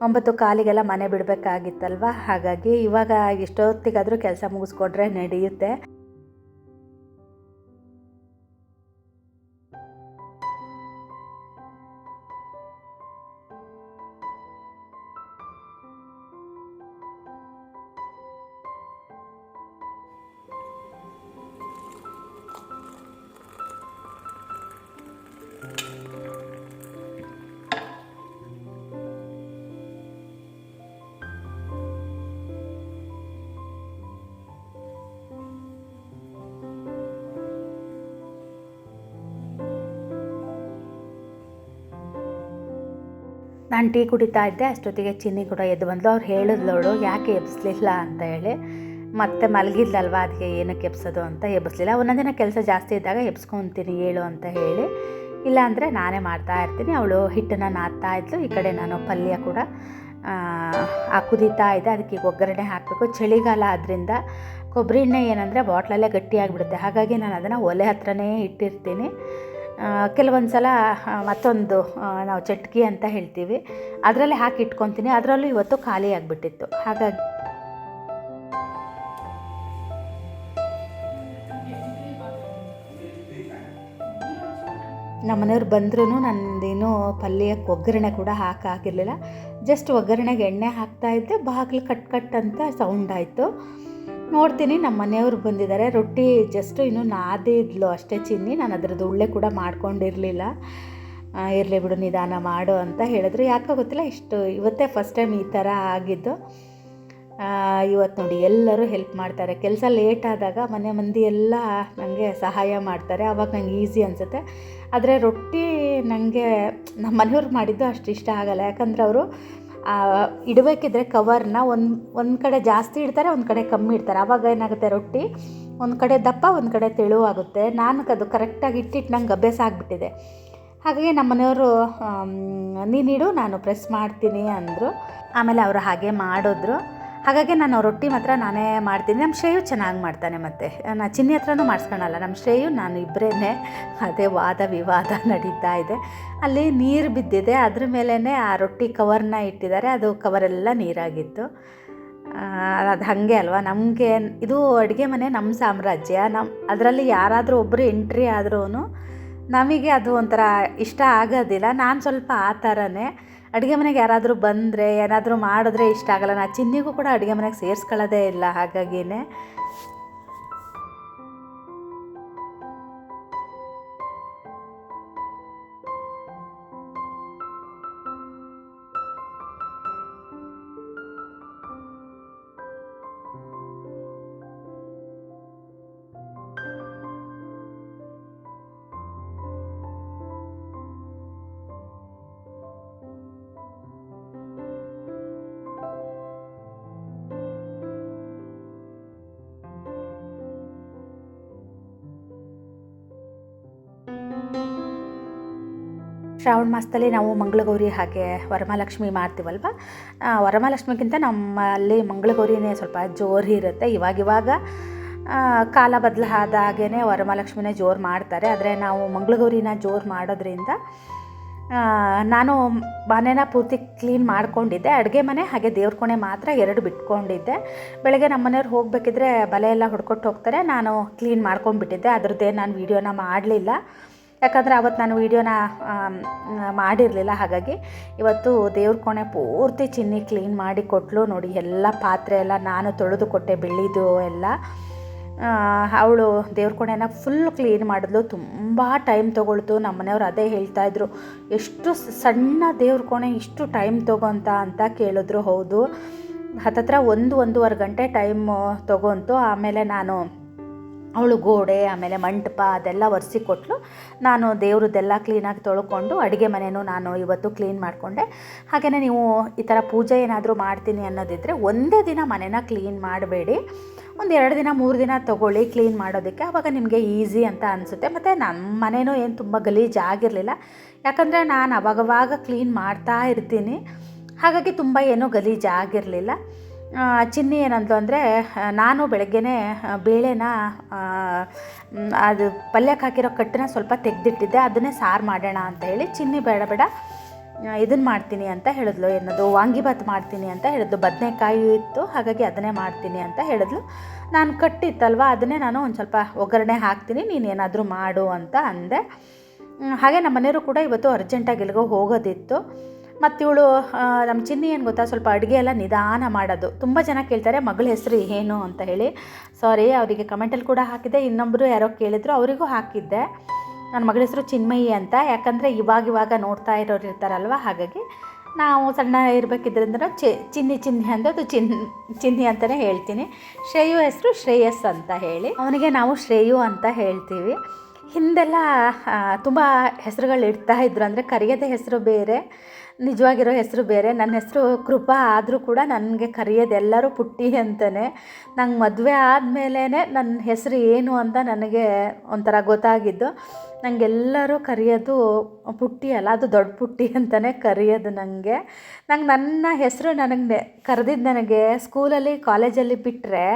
ಒಂಬತ್ತು ಕಾಲಿಗೆಲ್ಲ ಮನೆ ಬಿಡಬೇಕಾಗಿತ್ತಲ್ವ? ಹಾಗಾಗಿ ಇವಾಗ ಎಷ್ಟೊತ್ತಿಗಾದರೂ ಕೆಲಸ ಮುಗಿಸ್ಕೊಂಡ್ರೆ ನಡೆಯುತ್ತೆ. ನಾನು ಟೀ ಕುಡಿತಾ ಇದ್ದೆ, ಅಷ್ಟೊತ್ತಿಗೆ ಚಿನ್ನಿ ಕೂಡ ಎದ್ದು ಬಂದಳು ಅವ್ರು ಹೇಳಿದ್ಲೋಳು ಯಾಕೆ ಎಬ್ಸ್ಲಿಲ್ಲ ಅಂತ ಹೇಳಿ. ಮತ್ತೆ ಮಲಗಿದ್ಲಲ್ವ ಅದಕ್ಕೆ ಏನಕ್ಕೆ ಎಬ್ಸೋದು ಅಂತ ಎಬ್ಬಿಸ್ಲಿಲ್ಲ ಒಂದೊಂದು ದಿನ ಕೆಲಸ ಜಾಸ್ತಿ ಇದ್ದಾಗ ಎಬ್ಸ್ಕೊತೀನಿ, ಹೇಳು ಅಂತ ಹೇಳಿ. ಇಲ್ಲಾಂದರೆ ನಾನೇ ಮಾಡ್ತಾ ಇರ್ತೀನಿ. ಅವಳು ಹಿಟ್ಟನ್ನು ನಾದ್ತಾ ಇದ್ಲು. ಈ ಕಡೆ ನಾನು ಪಲ್ಯ ಕೂಡ ಕುದೀತಾ ಇದೆ ಅದಕ್ಕೆ ಒಗ್ಗರಣೆ ಹಾಕಬೇಕು. ಚಳಿಗಾಲ ಆದ್ದರಿಂದ ಕೊಬ್ಬರಿ ಎಣ್ಣೆ ಏನಂದರೆ ಬಾಟ್ಲಲ್ಲೇ ಗಟ್ಟಿಯಾಗಿಬಿಡುತ್ತೆ. ಹಾಗಾಗಿ ನಾನು ಅದನ್ನು ಒಲೆ ಹತ್ರನೇ ಇಟ್ಟಿರ್ತೀನಿ. ಕೆಲವೊಂದು ಸಲ ಮತ್ತೊಂದು ನಾವು ಚಟ್ಕಿ ಅಂತ ಹೇಳ್ತೀವಿ. ಅದರಲ್ಲಿ ಹಾಕಿ ಇಟ್ಕೊತೀನಿ. ಅದರಲ್ಲೂ ಇವತ್ತು ಖಾಲಿ ಆಗಿಬಿಟ್ಟಿತ್ತು. ಹಾಗಾಗಿ ನಮ್ಮ ಮನೆಯವ್ರು ಬಂದ್ರೂ ನಂದೇನು ಪಲ್ಯಕ್ಕೆ ಒಗ್ಗರಣೆ ಕೂಡ ಹಾಕಾಗಿರಲಿಲ್ಲ ಜಸ್ಟ್ ಒಗ್ಗರಣೆಗೆ ಎಣ್ಣೆ ಹಾಕ್ತಾ ಇದ್ದೆ. ಬಾಗಿಲು ಕಟ್ ಕಟ್ ಅಂತ ಸೌಂಡ್ ಆಯಿತು. ನೋಡ್ತೀನಿ, ನಮ್ಮ ಮನೆಯವ್ರು ಬಂದಿದ್ದಾರೆ. ರೊಟ್ಟಿ ಜಸ್ಟ್ ಇನ್ನೂ ನಾದೇ ಇದ್ಲು ಅಷ್ಟೇ ಚಿನ್ನಿ. ನಾನು ಅದರದ್ದು ಉಳ್ಳೆ ಕೂಡ ಮಾಡ್ಕೊಂಡಿರಲಿಲ್ಲ. ಇರಲಿ ಬಿಡು, ನಿಧಾನ ಮಾಡು ಅಂತ ಹೇಳಿದ್ರು. ಯಾಕೋ ಗೊತ್ತಿಲ್ಲ, ಇಷ್ಟು ಇವತ್ತೇ ಫಸ್ಟ್ ಟೈಮ್ ಈ ಥರ ಆಗಿದ್ದು. ಇವತ್ತು ನೋಡಿ ಎಲ್ಲರೂ ಹೆಲ್ಪ್ ಮಾಡ್ತಾರೆ. ಕೆಲಸ ಲೇಟ್ ಆದಾಗ ಮನೆ ಮಂದಿ ಎಲ್ಲ ನನಗೆ ಸಹಾಯ ಮಾಡ್ತಾರೆ. ಆವಾಗ ನಂಗೆ ಈಸಿ ಅನಿಸುತ್ತೆ. ಆದರೆ ರೊಟ್ಟಿ ನನಗೆ ನಮ್ಮ ಮನೆಯವ್ರು ಮಾಡಿದ್ದು ಅಷ್ಟು ಇಷ್ಟ ಆಗಲ್ಲ. ಯಾಕಂದರೆ ಅವರು ಇಡಬೇಕಿದ್ರೆ ಕವರ್ನ ಒಂದು ಒಂದು ಕಡೆ ಜಾಸ್ತಿ ಇಡ್ತಾರೆ, ಒಂದು ಕಡೆ ಕಮ್ಮಿ ಇಡ್ತಾರೆ. ಆವಾಗ ಏನಾಗುತ್ತೆ ರೊಟ್ಟಿ? ಒಂದು ಕಡೆ ದಪ್ಪ, ಒಂದು ಕಡೆ ತೆಳುವಾಗುತ್ತೆ ನಾನು ಅದು ಕರೆಕ್ಟಾಗಿ ಇಟ್ಟಿಟ್ಟು ನಂಗೆ ಅಭ್ಯಾಸ ಆಗಿಬಿಟ್ಟಿದೆ. ಹಾಗಾಗಿ ನಮ್ಮ ಮನೆಯವರು ನೀನಿಡು ನಾನು ಪ್ರೆಸ್ ಮಾಡ್ತೀನಿ ಅಂದರು. ಆಮೇಲೆ ಅವರು ಹಾಗೆ ಮಾಡಿದ್ರು. ಹಾಗಾಗಿ ನಾನು ರೊಟ್ಟಿ ಮಾತ್ರ ನಾನೇ ಮಾಡ್ತೀನಿ. ನಮ್ಮ ಶ್ರೇಯು ಚೆನ್ನಾಗಿ ಮಾಡ್ತಾನೆ ಮತ್ತೆ. ನಾ ಚಿನ್ನಿ ಹತ್ರನೂ ಮಾಡಿಸ್ಕೊಳಲ್ಲ. ನಮ್ಮ ಶ್ರೇಯು, ನಾನು ಇಬ್ಬರೇ ಅದೇ ವಾದ ವಿವಾದ ನಡೀತಾ ಇದೆ. ಅಲ್ಲಿ ನೀರು ಬಿದ್ದಿದೆ. ಅದ್ರ ಮೇಲೇ ಆ ರೊಟ್ಟಿ ಕವರ್ನ ಇಟ್ಟಿದ್ದಾರೆ. ಅದು ಕವರೆಲ್ಲ ನೀರಾಗಿತ್ತು. ಅದು ಹಾಗೆ ಅಲ್ವಾ? ನಮಗೆ ಇದು ಅಡುಗೆ ಮನೆ ನಮ್ಮ ಸಾಮ್ರಾಜ್ಯ. ನಮ್ಮ ಅದರಲ್ಲಿ ಯಾರಾದರೂ ಒಬ್ಬರು ಎಂಟ್ರಿ ಆದ್ರೂ ನಮಗೆ ಅದು ಒಂಥರ ಇಷ್ಟ ಆಗೋದಿಲ್ಲ. ನಾನು ಸ್ವಲ್ಪ ಆ ಥರನೇ ಅಡುಗೆ ಮನೆಗೆ ಯಾರಾದರೂ ಬಂದರೆ ಏನಾದರೂ ಮಾಡಿದ್ರೆ ಇಷ್ಟ ಆಗಲ್ಲ. ನಾ ಚಿನ್ನಿಗೂ ಕೂಡ ಅಡುಗೆ ಮನೆಗೆ ಸೇರಿಸ್ಕೊಳ್ಳೋದೇ ಇಲ್ಲ ಹಾಗಾಗಿನೇ. ಶ್ರಾವಣ ಮಾಸದಲ್ಲಿ ನಾವು ಮಂಗಳಗೌರಿ ಹಾಗೆ ವರಮಹಾಲಕ್ಷ್ಮಿ ಮಾಡ್ತೀವಲ್ವ? ವರಮಹಾಲಕ್ಷ್ಮಿಗಿಂತ ನಮ್ಮಲ್ಲಿ ಮಂಗಳಗೌರಿನೇ ಸ್ವಲ್ಪ ಜೋರು ಇರುತ್ತೆ. ಇವಾಗಿವಾಗ ಕಾಲ ಬದಲಾದ ಹಾಗೇ ವರಮಹಾಲಕ್ಷ್ಮಿನೇ ಜೋರು ಮಾಡ್ತಾರೆ. ಆದರೆ ನಾವು ಮಂಗಳಗೌರಿನ ಜೋರು ಮಾಡೋದ್ರಿಂದ ನಾನು ಮನೆನ ಪೂರ್ತಿ ಕ್ಲೀನ್ ಮಾಡ್ಕೊಂಡಿದ್ದೆ. ಅಡುಗೆ ಮನೆ ಹಾಗೆ ದೇವ್ರ ಕೋಣೆ ಮಾತ್ರ ಎರಡು ಬಿಟ್ಕೊಂಡಿದ್ದೆ. ಬೆಳಗ್ಗೆ ನಮ್ಮ ಮನೆಯವ್ರು ಹೋಗಬೇಕಿದ್ರೆ ಬಲೆ ಎಲ್ಲ ಹೊಡ್ಕೊಟ್ಟು ಹೋಗ್ತಾರೆ. ನಾನು ಕ್ಲೀನ್ ಮಾಡ್ಕೊಂಡ್ಬಿಟ್ಟಿದ್ದೆ. ಅದರದ್ದೇ ನಾನು ವೀಡಿಯೋನ ಮಾಡಲಿಲ್ಲ. ಯಾಕಂದರೆ ಅವತ್ತು ನಾನು ವೀಡಿಯೋನ ಮಾಡಿರಲಿಲ್ಲ. ಹಾಗಾಗಿ ಇವತ್ತು ದೇವ್ರ ಕೋಣೆ ಪೂರ್ತಿ ಚಿನ್ನಿ ಕ್ಲೀನ್ ಮಾಡಿ ಕೊಟ್ಟಲು ನೋಡಿ. ಎಲ್ಲ ಪಾತ್ರೆ ಎಲ್ಲ ನಾನು ತೊಳೆದು ಕೊಟ್ಟೆ, ಬೆಳ್ಳಿದು ಎಲ್ಲ. ಅವಳು ದೇವ್ರ ಕೋಣೆನ ಫುಲ್ ಕ್ಲೀನ್ ಮಾಡಿದ್ಲು. ತುಂಬ ಟೈಮ್ ತೊಗೊಳ್ತು. ನಮ್ಮ ಮನೆಯವ್ರು ಅದೇ ಹೇಳ್ತಾಯಿದ್ರು ಎಷ್ಟು ಸಣ್ಣ ದೇವ್ರ ಕೋಣೆ, ಇಷ್ಟು ಟೈಮ್ ತೊಗೊತ ಅಂತ ಕೇಳಿದ್ರು. ಹೌದು. ಹತ್ತತ್ರ ಒಂದು, ಒಂದೂವರೆ ಗಂಟೆ ಟೈಮ್ ತೊಗೊಂತು. ಆಮೇಲೆ ನಾನು ಅವಳು ಗೋಡೆ ಆಮೇಲೆ ಮಂಟಪ ಅದೆಲ್ಲ ಒರೆಸಿ ಕೊಟ್ಟಳು ನಾನು ದೇವ್ರದ್ದೆಲ್ಲ ಕ್ಲೀನಾಗಿ ತೊಳ್ಕೊಂಡು ಅಡುಗೆ ಮನೆಯೂ ನಾನು ಇವತ್ತು ಕ್ಲೀನ್ ಮಾಡಿಕೊಂಡೆ. ಹಾಗೆಯೇ ನೀವು ಈ ಥರ ಪೂಜೆ ಏನಾದರೂ ಮಾಡ್ತೀನಿ ಅನ್ನೋದಿದ್ದರೆ ಒಂದೇ ದಿನ ಮನೆನ ಕ್ಲೀನ್ ಮಾಡಬೇಡಿ. ಒಂದು ಎರಡು ದಿನ ಮೂರು ದಿನ ತೊಗೊಳ್ಳಿ ಕ್ಲೀನ್ ಮಾಡೋದಕ್ಕೆ. ಆವಾಗ ನಿಮಗೆ ಈಸಿ ಅಂತ ಅನಿಸುತ್ತೆ. ಮತ್ತು ನಮ್ಮ ಮನೆಯೂ ಏನು ತುಂಬ ಗಲೀಜಾಗಿರಲಿಲ್ಲ ಯಾಕಂದರೆ ನಾನು ಅವಾಗವಾಗ ಕ್ಲೀನ್ ಮಾಡ್ತಾ ಇರ್ತೀನಿ. ಹಾಗಾಗಿ ತುಂಬ ಏನೂ ಗಲೀಜು ಆಗಿರಲಿಲ್ಲ. ಆ, ಚಿನ್ನಿ ಏನಂತು ಅಂದರೆ ನಾನು ಬೆಳಗ್ಗೆನೇ ಬೇಳೆನ ಅದು ಪಲ್ಯಕ್ಕೆ ಹಾಕಿರೋ ಕಟ್ಟಿನ ಸ್ವಲ್ಪ ತೆಗೆದಿಟ್ಟಿದ್ದೆ. ಅದನ್ನೇ ಸಾರು ಮಾಡೋಣ ಅಂತ ಹೇಳಿ ಚಿನ್ನಿ ಬೇಡ ಬೇಡ ಇದನ್ನು ಮಾಡ್ತೀನಿ ಅಂತ ಹೇಳಿದ್ಲು. ಏನದು ವಾಂಗಿಭಾತ್ ಮಾಡ್ತೀನಿ ಅಂತ ಹೇಳಿದ್ಲು. ಬದನೆಕಾಯಿ ಇತ್ತು, ಹಾಗಾಗಿ ಅದನ್ನೇ ಮಾಡ್ತೀನಿ ಅಂತ ಹೇಳಿದ್ಲು. ನಾನು ಕಟ್ಟಿತ್ತಲ್ವ, ಅದನ್ನೇ ನಾನು ಒಂದು ಸ್ವಲ್ಪ ಒಗ್ಗರಣೆ ಹಾಕ್ತೀನಿ, ನೀನು ಏನಾದರೂ ಮಾಡು ಅಂತ ಅಂದೆ. ಹಾಗೆ ನಮ್ಮ ಮನೆಯವರು ಕೂಡ ಇವತ್ತು ಅರ್ಜೆಂಟಾಗಿ ಎಲ್ಲಿಗೋ ಹೋಗೋದಿತ್ತು. ಮತ್ತು ಇವಳು ನಮ್ಮ ಚಿನ್ನಿ ಏನು ಗೊತ್ತಾ, ಸ್ವಲ್ಪ ಅಡುಗೆ ಎಲ್ಲ ನಿಧಾನ ಮಾಡೋದು. ತುಂಬ ಜನ ಕೇಳ್ತಾರೆ, ಮಗಳ ಹೆಸರು ಏನು? ಅಂತ ಹೇಳಿ. ಸಾರಿ ಅವರಿಗೆ ಕಮೆಂಟಲ್ಲಿ ಕೂಡ ಹಾಕಿದ್ದೆ. ಇನ್ನೊಬ್ಬರು ಯಾರೋ ಕೇಳಿದ್ರು, ಅವರಿಗೂ ಹಾಕಿದ್ದೆ. ನನ್ನ ಮಗಳ ಹೆಸರು ಚಿನ್ಮಯಿ ಅಂತ. ಯಾಕಂದರೆ ಇವಾಗ ಇವಾಗ ನೋಡ್ತಾ ಇರೋರು ಇರ್ತಾರಲ್ವ, ಹಾಗಾಗಿ ನಾವು ಸಣ್ಣ ಇರಬೇಕಿದ್ರಿಂದ ಚಿ, ಚಿನ್ನಿ ಚಿನ್ನಿ ಅಂದದು ಚಿನ್, ಚಿನ್ನಿ ಅಂತಲೇ ಹೇಳ್ತೀನಿ. ಶ್ರೇಯು ಹೆಸರು ಶ್ರೇಯಸ್ ಅಂತ ಹೇಳಿ. ಅವನಿಗೆ ನಾವು ಶ್ರೇಯು ಅಂತ ಹೇಳ್ತೀವಿ. ಹಿಂದೆಲ್ಲ ತುಂಬ ಹೆಸರುಗಳು ಇಡ್ತಾ ಇದ್ರು. ಅಂದರೆ ಕರಿಯದ ಹೆಸರು ಬೇರೆ ನಿಜವಾಗಿರೋ ಹೆಸರು ಬೇರೆ. ನನ್ನ ಹೆಸರು ಕೃಪಾ. ಆದರೂ ಕೂಡ ನನಗೆ ಕರೆಯೋದೆಲ್ಲರೂ ಪುಟ್ಟಿ ಅಂತಲೇ ನಂಗೆ ಮದುವೆ ಆದಮೇಲೇ ನನ್ನ ಹೆಸರು ಏನು ಅಂತ ನನಗೆ ಒಂಥರ ಗೊತ್ತಾಗಿದ್ದು. ನನಗೆಲ್ಲರೂ ಕರೆಯೋದು ಪುಟ್ಟಿ ಅಲ್ಲ, ಅದು ದೊಡ್ಡ ಪುಟ್ಟಿ ಅಂತಲೇ ಕರೆಯೋದು ನನಗೆ ನಂಗೆ ನನ್ನ ಹೆಸರು ನನಗೆ ಕರೆದಿದ್ದು ನನಗೆ ಸ್ಕೂಲಲ್ಲಿ, ಕಾಲೇಜಲ್ಲಿ ಬಿಟ್ಟರೆ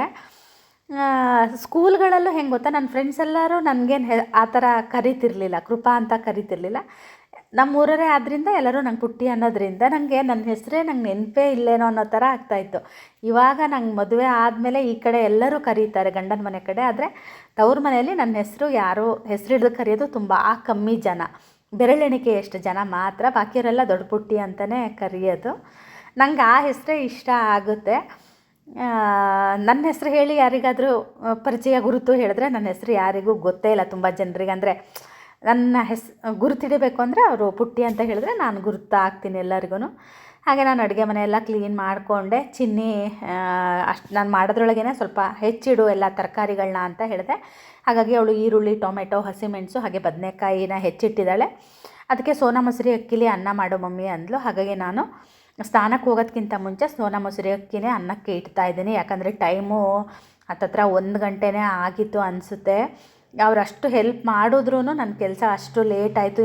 ಸ್ಕೂಲ್ಗಳಲ್ಲೂ ಹೆಂಗೆ ಗೊತ್ತಾ? ನನ್ನ ಫ್ರೆಂಡ್ಸ್ ಎಲ್ಲರೂ ನನಗೇನು ಹೆ, ಆ ಥರ ಕರಿತಿರ್ಲಿಲ್ಲ. ಕೃಪಾ ಅಂತ ಕರಿತಿರ್ಲಿಲ್ಲ. ನಮ್ಮೂರವರೇ ಆದ್ದರಿಂದ ಎಲ್ಲರೂ ನಂಗೆ ಪುಟ್ಟಿ ಅನ್ನೋದ್ರಿಂದ ನನಗೆ ನನ್ನ ಹೆಸರೇ ನಂಗೆ ನೆನಪೇ ಇಲ್ಲೇನೋ ಅನ್ನೋ ಥರ ಆಗ್ತಾಯಿತ್ತು. ಇವಾಗ ನಂಗೆ ಮದುವೆ ಆದಮೇಲೆ ಈ ಕಡೆ ಎಲ್ಲರೂ ಕರೀತಾರೆ ಗಂಡನ ಮನೆ ಕಡೆ, ಆದರೆ ತವ್ರ ಮನೆಯಲ್ಲಿ ನನ್ನ ಹೆಸರು ಯಾರೂ ಹೆಸರು ಹಿಡಿದು ಕರೆಯೋದು ತುಂಬ ಕಮ್ಮಿ ಜನ. ಬೆರಳೆಣಿಕೆಯಷ್ಟು ಜನ ಮಾತ್ರ, ಬಾಕಿಯವರೆಲ್ಲ ದೊಡ್ಡ ಪುಟ್ಟಿ ಅಂತಲೇ ಕರೆಯೋದು. ನಂಗೆ ಆ ಹೆಸರೇ ಇಷ್ಟ ಆಗುತ್ತೆ. ನನ್ನ ಹೆಸರು ಹೇಳಿ ಯಾರಿಗಾದರೂ ಪರಿಚಯ ಗುರುತು ಹೇಳಿದ್ರೆ ನನ್ನ ಹೆಸರು ಯಾರಿಗೂ ಗೊತ್ತೇ ಇಲ್ಲ ತುಂಬ ಜನರಿಗೆ. ಅಂದರೆ ನನ್ನ ಹೆಸ್, ಗುರುತಿಡಬೇಕು ಅಂದರೆ ಅವರು ಪುಟ್ಟಿ ಅಂತ ಹೇಳಿದ್ರೆ ನಾನು ಗುರುತು ಆಗ್ತೀನಿ ಎಲ್ಲರಿಗೂ ಹಾಗೆ ನಾನು ಅಡುಗೆ ಮನೆಯೆಲ್ಲ ಕ್ಲೀನ್ ಮಾಡಿಕೊಂಡೆ. ಚಿನ್ನಿ ಅಷ್ಟು ನಾನು ಮಾಡೋದ್ರೊಳಗೇ ಸ್ವಲ್ಪ ಹೆಚ್ಚಿಡು ಎಲ್ಲ ತರಕಾರಿಗಳನ್ನ ಅಂತ ಹೇಳಿದೆ. ಹಾಗಾಗಿ ಅವಳು ಈರುಳ್ಳಿ, ಟೊಮೆಟೊ ಹಸಿಮೆಣಸು ಹಾಗೆ ಬದನೆಕಾಯಿನ ಹೆಚ್ಚಿಟ್ಟಿದ್ದಾಳೆ. ಅದಕ್ಕೆ ಸೋನಾ ಮೊಸರಿ ಅಕ್ಕಿಲಿ ಅನ್ನ ಮಾಡೋ ಮಮ್ಮಿ ಅಂದ್ಲು. ಹಾಗಾಗಿ ನಾನು ಸ್ನಾನಕ್ಕೆ ಹೋಗೋದಕ್ಕಿಂತ ಮುಂಚೆ ಸೋನಾ ಮೊಸರಿ ಅಕ್ಕಿನೇ ಅನ್ನಕ್ಕೆ ಇಡ್ತಾ ಇದ್ದೀನಿ. ಯಾಕಂದರೆ ಟೈಮು ಹತ್ತತ್ರ ಒಂದು ಗಂಟೆನೇ ಆಗಿತ್ತು ಅನಿಸುತ್ತೆ. ಅವ್ರು ಅಷ್ಟು ಹೆಲ್ಪ್ ಮಾಡಿದ್ರೂ ನನ್ನ ಕೆಲಸ ಅಷ್ಟು ಲೇಟ್ ಆಯಿತು.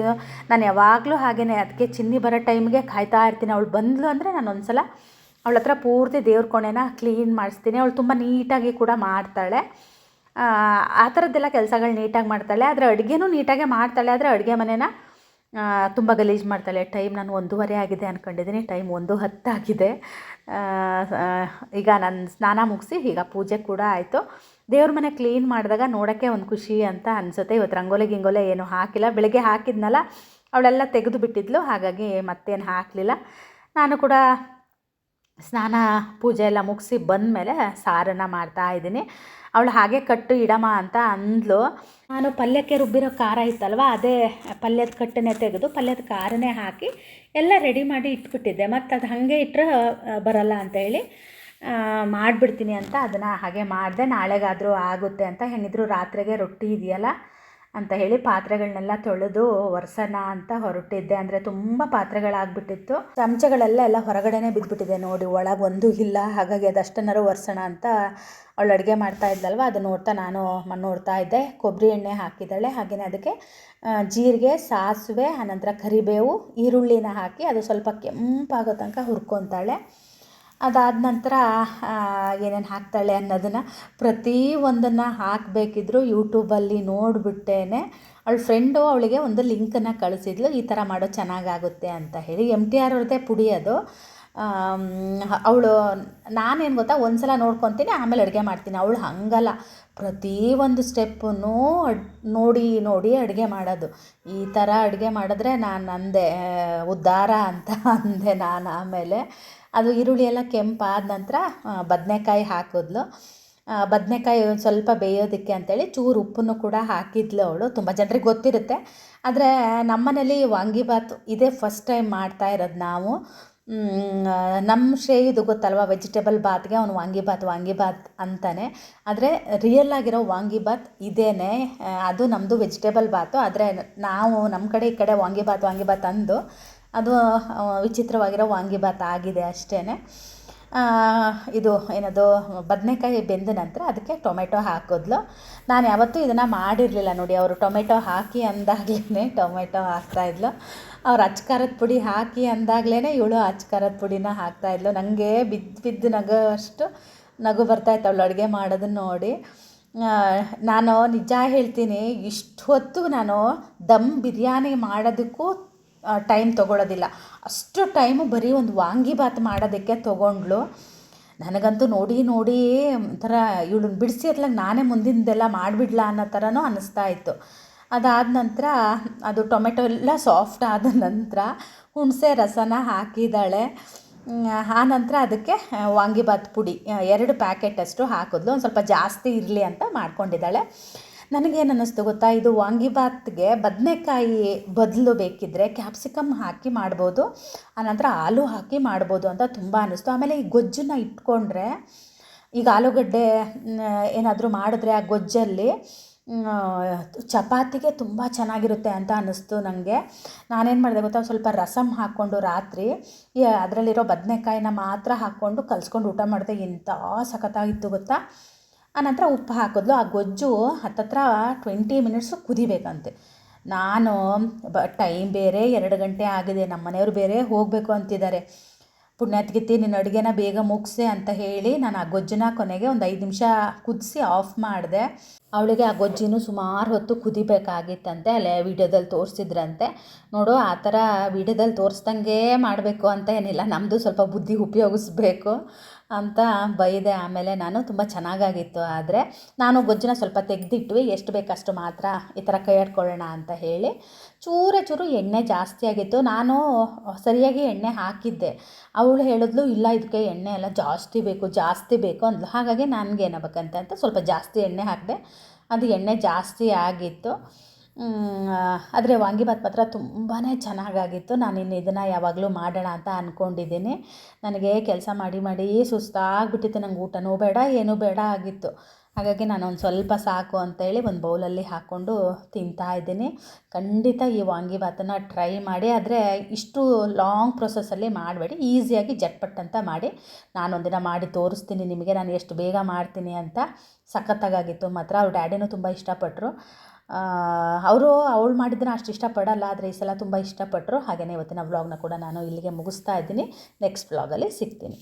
ನಾನು ಯಾವಾಗಲೂ ಹಾಗೇ ಅದಕ್ಕೆ ಚಿನ್ನಿ ಬರೋ ಟೈಮ್ಗೆ ಕಾಯ್ತಾ ಇರ್ತೀನಿ. ಅವಳು ಬಂದಳು ಅಂದರೆ ನಾನು ಒಂದ್ಸಲ ಅವಳ ಹತ್ರ ಪೂರ್ತಿ ದೇವ್ರ ಕೋಣೆನ ಕ್ಲೀನ್ ಮಾಡಿಸ್ತೀನಿ. ಅವಳು ತುಂಬ ನೀಟಾಗಿ ಕೂಡ ಮಾಡ್ತಾಳೆ. ಆ, ಥರದ್ದೆಲ್ಲ ಕೆಲಸಗಳು ನೀಟಾಗಿ ಮಾಡ್ತಾಳೆ. ಆದರೆ ಅಡುಗೆನೂ ನೀಟಾಗೆ ಮಾಡ್ತಾಳೆ. ಆದರೆ ಅಡುಗೆ ಮನೆನ ತುಂಬ ಗಲೀಜು ಮಾಡ್ತಾಳೆ. ಟೈಮ್ ನಾನು ಒಂದೂವರೆ ಆಗಿದೆ ಅಂದ್ಕೊಂಡಿದ್ದೀನಿ ಟೈಮ್ ಒಂದು ಹತ್ತಾಗಿದೆ. ಈಗ ನಾನು ಸ್ನಾನ ಮುಗಿಸಿ ಈಗ ಪೂಜೆ ಕೂಡ ಆಯಿತು. ದೇವ್ರ ಮನೆ ಕ್ಲೀನ್ ಮಾಡಿದಾಗ ನೋಡೋಕ್ಕೆ ಒಂದು ಖುಷಿ ಅಂತ ಅನಿಸುತ್ತೆ. ಇವತ್ತು ರಂಗೋಲಿ ಗಿಂಗೋಲೆ ಏನು ಹಾಕಿಲ್ಲ. ಬೆಳಗ್ಗೆ ಹಾಕಿದ್ನಲ್ಲ, ಅವಳೆಲ್ಲ ತೆಗೆದು ಬಿಟ್ಟಿದ್ಲು. ಹಾಗಾಗಿ ಮತ್ತೇನು ಹಾಕಲಿಲ್ಲ. ನಾನು ಕೂಡ ಸ್ನಾನ, ಪೂಜೆ ಎಲ್ಲ ಮುಗಿಸಿ ಬಂದಮೇಲೆ ಸಾರನ್ನು ಮಾಡ್ತಾ ಇದ್ದೀನಿ. ಅವಳು ಹಾಗೆ ಕಟ್ಟು ಇಡಮ ಅಂತ ಅಂದ್ಲು. ನಾನು ಪಲ್ಯಕ್ಕೆ ರುಬ್ಬಿರೋ ಖಾರ ಇತ್ತಲ್ವ, ಅದೇ ಪಲ್ಯದ ಕಟ್ಟನ್ನೇ ತೆಗೆದು ಪಲ್ಯದ ಖಾರನೇ ಹಾಕಿ ಎಲ್ಲ ರೆಡಿ ಮಾಡಿ ಇಟ್ಬಿಟ್ಟಿದ್ದೆ. ಮತ್ತು ಅದು ಹಾಗೆ ಇಟ್ಟರೆ ಬರಲ್ಲ ಅಂತ ಹೇಳಿ ಮಾಡಿಬಿಡ್ತೀನಿ ಅಂತ ಅದನ್ನು ಹಾಗೆ ಮಾಡಿದೆ ನಾಳೆಗಾದರೂ ಆಗುತ್ತೆ ಅಂತ ಹೆಣ್ಣಿದ್ರು ರಾತ್ರಿಗೆ ರೊಟ್ಟಿ ಇದೆಯಲ್ಲ ಅಂತ ಹೇಳಿ ಪಾತ್ರೆಗಳನ್ನೆಲ್ಲ ತೊಳೆದು ಒರೆಸೋಣ ಅಂತ ಹೊರಟಿದ್ದೆ. ಅಂದರೆ ತುಂಬ ಪಾತ್ರೆಗಳಾಗ್ಬಿಟ್ಟಿತ್ತು. ಚಮಚಗಳೆಲ್ಲ ಎಲ್ಲ ಹೊರಗಡೆನೇ ಬಿದ್ದುಬಿಟ್ಟಿದೆ ನೋಡಿ. ಒಳಗೆ ಒಂದೂ ಇಲ್ಲ. ಹಾಗಾಗಿ ಅದಷ್ಟನ್ನಾರು ಒರೆಸೋಣ ಅಂತ ಅವಳು ಅಡುಗೆ ಮಾಡ್ತಾ ಇದ್ಲಲ್ವ? ಅದು ನೋಡ್ತಾ ನಾನು ನೋಡ್ತಾ ಇದ್ದೆ. ಕೊಬ್ಬರಿ ಎಣ್ಣೆ ಹಾಕಿದ್ದಾಳೆ. ಹಾಗೆಯೇ ಅದಕ್ಕೆ ಜೀರಿಗೆ, ಸಾಸಿವೆ, ಆನಂತರ ಕರಿಬೇವು, ಈರುಳ್ಳಿನ ಹಾಕಿ ಅದು ಸ್ವಲ್ಪ ಕೆಂಪಾಗೋ ತನಕ ಹುರ್ಕೊತಾಳೆ ಅದಾದ ನಂತರ ಏನೇನು ಹಾಕ್ತಾಳೆ ಅನ್ನೋದನ್ನು ಪ್ರತಿ ಒಂದನ್ನು ಹಾಕಬೇಕಿದ್ರು ಯೂಟ್ಯೂಬಲ್ಲಿ ನೋಡಿಬಿಟ್ಟೇನೆ. ಅವಳ ಫ್ರೆಂಡು ಅವಳಿಗೆ ಒಂದು ಲಿಂಕನ್ನು ಕಳಿಸಿದ್ಲು, ಈ ಥರ ಮಾಡೋ ಚೆನ್ನಾಗಾಗುತ್ತೆ ಅಂತ ಹೇಳಿ. ಎಂ ಟಿ ಆರ್ ಅವ್ರದ್ದೇ ಪುಡಿ ಅದು. ಅವಳು, ನಾನೇನು ಗೊತ್ತಾ ಒಂದು ಸಲ ನೋಡ್ಕೊತೀನಿ, ಆಮೇಲೆ ಅಡುಗೆ ಮಾಡ್ತೀನಿ. ಅವಳು ಹಂಗಲ್ಲ. ಪ್ರತಿ ಒಂದು ಸ್ಟೆಪ್ಪನ್ನು ನೋಡಿ ನೋಡಿ ಅಡುಗೆ ಮಾಡೋದು. ಈ ಥರ ಅಡುಗೆ ಮಾಡಿದ್ರೆ ನಾನು ಅಂದೆ ಉದ್ಧಾರ ಅಂತ ಅಂದೆ ನಾನು ಆಮೇಲೆ. ಅದು ಈರುಳ್ಳಿ ಎಲ್ಲ ಕೆಂಪಾದ ನಂತರ ಬದನೆಕಾಯಿ ಹಾಕಿದ್ಲು. ಬದನೆಕಾಯಿ ಒಂದು ಸ್ವಲ್ಪ ಬೇಯೋದಕ್ಕೆ ಅಂತೇಳಿ ಚೂರು ಉಪ್ಪನ್ನು ಕೂಡ ಹಾಕಿದ್ಲು ಅವಳು. ತುಂಬ ಜನರಿಗೆ ಗೊತ್ತಿರುತ್ತೆ. ಆದರೆ ನಮ್ಮನೇಲಿ ವಾಂಗಿಬಾತ್ ಇದೇ ಫಸ್ಟ್ ಟೈಮ್ ಮಾಡ್ತಾ ಇರೋದು ನಾವು. ನಮ್ಮ ನಮ್ಮ ಶ್ರೇಯದು ಗೊತ್ತಲ್ವ ವೆಜಿಟೇಬಲ್ ಬಾತ್ಗೆ ಅವನು ವಾಂಗಿಬಾತ್ ವಾಂಗಿಬಾತ್ ಅಂತಾನೆ. ಆದರೆ ರಿಯಲ್ ಆಗಿರೋ ವಾಂಗಿಬಾತ್ ಇದೇನೆ. ಅದು ನಮ್ಮದು ವೆಜಿಟೇಬಲ್ ಬಾತು ಆದರೆ ನಾವು ನಮ್ಮ ಕಡೆ ಈ ಕಡೆ ವಾಂಗಿಬಾತ್ ವಾಂಗಿಬಾತ್ ಅಂದು ಅದು ವಿಚಿತ್ರವಾಗಿರೋ ವಾಂಗಿಬಾತ್ ಆಗಿದೆ ಅಷ್ಟೇ ಇದು ಏನದು, ಬದನೆಕಾಯಿ ಬೆಂದ ನಂತರ ಅದಕ್ಕೆ ಟೊಮೆಟೊ ಹಾಕಿದ್ಲು. ನಾನು ಯಾವತ್ತೂ ಇದನ್ನು ಮಾಡಿರಲಿಲ್ಲ ನೋಡಿ, ಅವರು ಟೊಮೆಟೊ ಹಾಕಿ ಅಂದಾಗಲೇ ಟೊಮೆಟೊ ಹಾಕ್ತಾಯಿದ್ಲು ಅವ್ರು ಅಚ್ಕಾರದ ಪುಡಿ ಹಾಕಿ ಅಂದಾಗಲೇ ಇವಳು ಅಚ್ಕಾರದ ಪುಡಿನ ಹಾಕ್ತಾಯಿದ್ಲು ನನಗೆ ಬಿದ್ದು ಬಿದ್ದು ನಗೋ ಅಷ್ಟು ನಗು ಬರ್ತಾಯಿತ್ತು ಅವಳು ಅಡುಗೆ ಮಾಡೋದನ್ನ ನೋಡಿ. ನಾನು ನಿಜ ಹೇಳ್ತೀನಿ ಇಷ್ಟು ಹೊತ್ತು ನಾನು ದಮ್ ಬಿರಿಯಾನಿ ಮಾಡೋದಕ್ಕೂ ಟೈಮ್ ತೊಗೊಳೋದಿಲ್ಲ. ಅಷ್ಟು ಟೈಮು ಬರೀ ಒಂದು ವಾಂಗಿಬಾತ್ ಮಾಡೋದಕ್ಕೆ ತೊಗೊಂಡ್ಳು. ನನಗಂತೂ ನೋಡಿ ನೋಡಿ ಒಂಥರ ಇವಳನ್ನ ಬಿಡಿಸಿ ಅತ್ಲಾಗ ನಾನೇ ಮುಂದಿಂದೆಲ್ಲ ಮಾಡಿಬಿಡ್ಲಾ ಅನ್ನೋ ಥರನೂ ಅನ್ನಿಸ್ತಾ ಇತ್ತು. ಅದಾದ ನಂತರ ಅದು ಟೊಮೆಟೊ ಎಲ್ಲ ಸಾಫ್ಟ್ ಆದ ನಂತರ ಹುಣಸೆ ರಸನ ಹಾಕಿದ್ದಾಳೆ. ಆ ನಂತರ ಅದಕ್ಕೆ ವಾಂಗಿಬಾತ್ ಪುಡಿ ಎರಡು ಎರಡು ಪ್ಯಾಕೆಟಷ್ಟು ಹಾಕಿದ್ಲು. ಒಂದು ಸ್ವಲ್ಪ ಜಾಸ್ತಿ ಇರಲಿ ಅಂತ ಮಾಡ್ಕೊಂಡಿದ್ದಾಳೆ. ನನಗೇನು ಅನ್ನಿಸ್ತು ಗೊತ್ತಾ? ಇದು ವಾಂಗಿಬಾತ್ಗೆ ಬದನೆಕಾಯಿ ಬದಲು ಬೇಕಿದ್ದರೆ ಕ್ಯಾಪ್ಸಿಕಮ್ ಹಾಕಿ ಮಾಡ್ಬೋದು, ಆನಂತರ ಆಲೂ ಹಾಕಿ ಮಾಡ್ಬೋದು ಅಂತ ತುಂಬ ಅನ್ನಿಸ್ತು. ಆಮೇಲೆ ಈ ಗೊಜ್ಜನ್ನ ಇಟ್ಕೊಂಡ್ರೆ, ಈಗ ಆಲೂಗಡ್ಡೆ ಏನಾದರೂ ಮಾಡಿದ್ರೆ ಆ ಗೊಜ್ಜಲ್ಲಿ ಚಪಾತಿಗೆ ತುಂಬ ಚೆನ್ನಾಗಿರುತ್ತೆ ಅಂತ ಅನ್ನಿಸ್ತು ನನಗೆ ನಾನೇನು ಮಾಡಿದೆ ಗೊತ್ತಾ? ಸ್ವಲ್ಪ ರಸಮ್ ಹಾಕ್ಕೊಂಡು ರಾತ್ರಿ ಅದರಲ್ಲಿರೋ ಬದನೆಕಾಯಿನ ಮಾತ್ರ ಹಾಕ್ಕೊಂಡು ಕಲಿಸ್ಕೊಂಡು ಊಟ ಮಾಡಿದೆ ಎಂಥ ಸಖತ್ತಾಗಿತ್ತು ಗೊತ್ತಾ? ಆನಂತರ ಉಪ್ಪು ಹಾಕಿದ್ಲು. ಆ ಗೊಜ್ಜು ಹತ್ತತ್ರ ಟ್ವೆಂಟಿ ಮಿನಿಟ್ಸು ಕುದಿಬೇಕಂತೆ. ನಾನು ಬ ಟೈಮ್ ಬೇರೆ, ಎರಡು ಗಂಟೆ ಆಗಿದೆ. ನಮ್ಮ ಮನೆಯವರು ಬೇರೆ ಹೋಗಬೇಕು ಅಂತಿದ್ದಾರೆ. ಪುಣ್ಯಾತ್ಗಿತ್ತಿ ನಿನ್ನ ಅಡುಗೆನ ಬೇಗ ಮುಗಿಸೆ ಅಂತ ಹೇಳಿ ನಾನು ಆ ಗೊಜ್ಜನ್ನ ಕೊನೆಗೆ ಒಂದು ಐದು ನಿಮಿಷ ಕುದಿಸಿ ಆಫ್ ಮಾಡಿದೆ. ಅವಳಿಗೆ ಆ ಗೊಜ್ಜಿನೂ ಸುಮಾರು ಹೊತ್ತು ಕುದಿಬೇಕಾಗಿತ್ತಂತೆ. ಅಲ್ಲೇ ವೀಡಿಯೋದಲ್ಲಿ ತೋರಿಸಿದ್ರಂತೆ. ನೋಡು, ಆ ಥರ ವಿಡಿಯೋದಲ್ಲಿ ತೋರಿಸ್ದಂಗೆ ಮಾಡಬೇಕು ಅಂತ ಏನಿಲ್ಲ. ನಮ್ಮದು ಸ್ವಲ್ಪ ಬುದ್ಧಿ ಉಪಯೋಗಿಸ್ಬೇಕು. ಅಂತ ಬೈದೆ ಆಮೇಲೆ ನಾನು ತುಂಬ ಚೆನ್ನಾಗಾಗಿತ್ತು. ಆದರೆ ನಾನು ಗೊಜ್ಜನ್ನ ಸ್ವಲ್ಪ ತೆಗೆದಿಟ್ವಿ, ಎಷ್ಟು ಬೇಕಷ್ಟು ಮಾತ್ರ ಈ ಥರ ಕೈ ಆಡ್ಕೊಳ್ಳೋಣ ಅಂತ ಹೇಳಿ ಚೂರ ಚೂರು ಎಣ್ಣೆ ಜಾಸ್ತಿ ಆಗಿತ್ತು. ನಾನು ಸರಿಯಾಗಿ ಎಣ್ಣೆ ಹಾಕಿದ್ದೆ. ಅವಳು ಹೇಳಿದ್ಲು, ಇಲ್ಲ ಇದಕ್ಕೆ ಎಣ್ಣೆ ಎಲ್ಲ ಜಾಸ್ತಿ ಬೇಕು ಜಾಸ್ತಿ ಬೇಕು ಅಂದ್ಲು. ಹಾಗಾಗಿ ನನಗೆ ಏನಾಗಬೇಕಂತ ಅಂತ ಸ್ವಲ್ಪ ಜಾಸ್ತಿ ಎಣ್ಣೆ ಹಾಕಿದೆ, ಅದು ಎಣ್ಣೆ ಜಾಸ್ತಿ ಆಗಿತ್ತು. ಆದರೆ ವಾಂಗಿಬಾತ್ ಮಾತ್ರ ತುಂಬಾ ಚೆನ್ನಾಗಾಗಿತ್ತು. ನಾನು ಇನ್ನು ಇದನ್ನು ಯಾವಾಗಲೂ ಮಾಡೋಣ ಅಂತ ಅಂದ್ಕೊಂಡಿದ್ದೀನಿ ನನಗೆ ಕೆಲಸ ಮಾಡಿ ಮಾಡಿ ಸುಸ್ತಾಗ್ಬಿಟ್ಟಿತ್ತು ನಂಗೆ ಊಟನೂ ಬೇಡ, ಏನೂ ಬೇಡ ಆಗಿತ್ತು. ಹಾಗಾಗಿ ನಾನು ಒಂದು ಸ್ವಲ್ಪ ಸಾಕು ಅಂತೇಳಿ ಒಂದು ಬೌಲಲ್ಲಿ ಹಾಕ್ಕೊಂಡು ತಿಂತಾ ಇದ್ದೀನಿ. ಖಂಡಿತ ಈ ವಾಂಗಿಭಾತನ್ನು ಟ್ರೈ ಮಾಡಿ, ಆದರೆ ಇಷ್ಟು ಲಾಂಗ್ ಪ್ರೊಸೆಸ್ಸಲ್ಲಿ ಮಾಡಬೇಡಿ. ಈಸಿಯಾಗಿ ಜಟ್ಪಟ್ ಅಂತ ಮಾಡಿ ನಾನೊಂದಿನ ಮಾಡಿ ತೋರಿಸ್ತೀನಿ ನಿಮಗೆ. ನಾನು ಎಷ್ಟು ಬೇಗ ಮಾಡ್ತೀನಿ ಅಂತ ಸಖತ್ತಾಗಿತ್ತು ಮಾತ್ರ. ಅವ್ರ ಡ್ಯಾಡಿನೂ ತುಂಬ ಇಷ್ಟಪಟ್ಟರು ಅವರು ಅವಳು ಮಾಡಿದ್ದನ್ನು ಅಷ್ಟು ಇಷ್ಟಪಡಲ್ಲ, ಆದರೆ ಈ ಸಲ ತುಂಬ ಇಷ್ಟಪಟ್ಟರು ಹಾಗೆಯೇ ಇವತ್ತಿನ ವ್ಲಾಗ್ನ ಕೂಡ ನಾನು ಇಲ್ಲಿಗೆ ಮುಗಿಸ್ತಾ ಇದ್ದೀನಿ. ನೆಕ್ಸ್ಟ್ ವ್ಲಾಗಲ್ಲಿ ಸಿಗ್ತೀನಿ.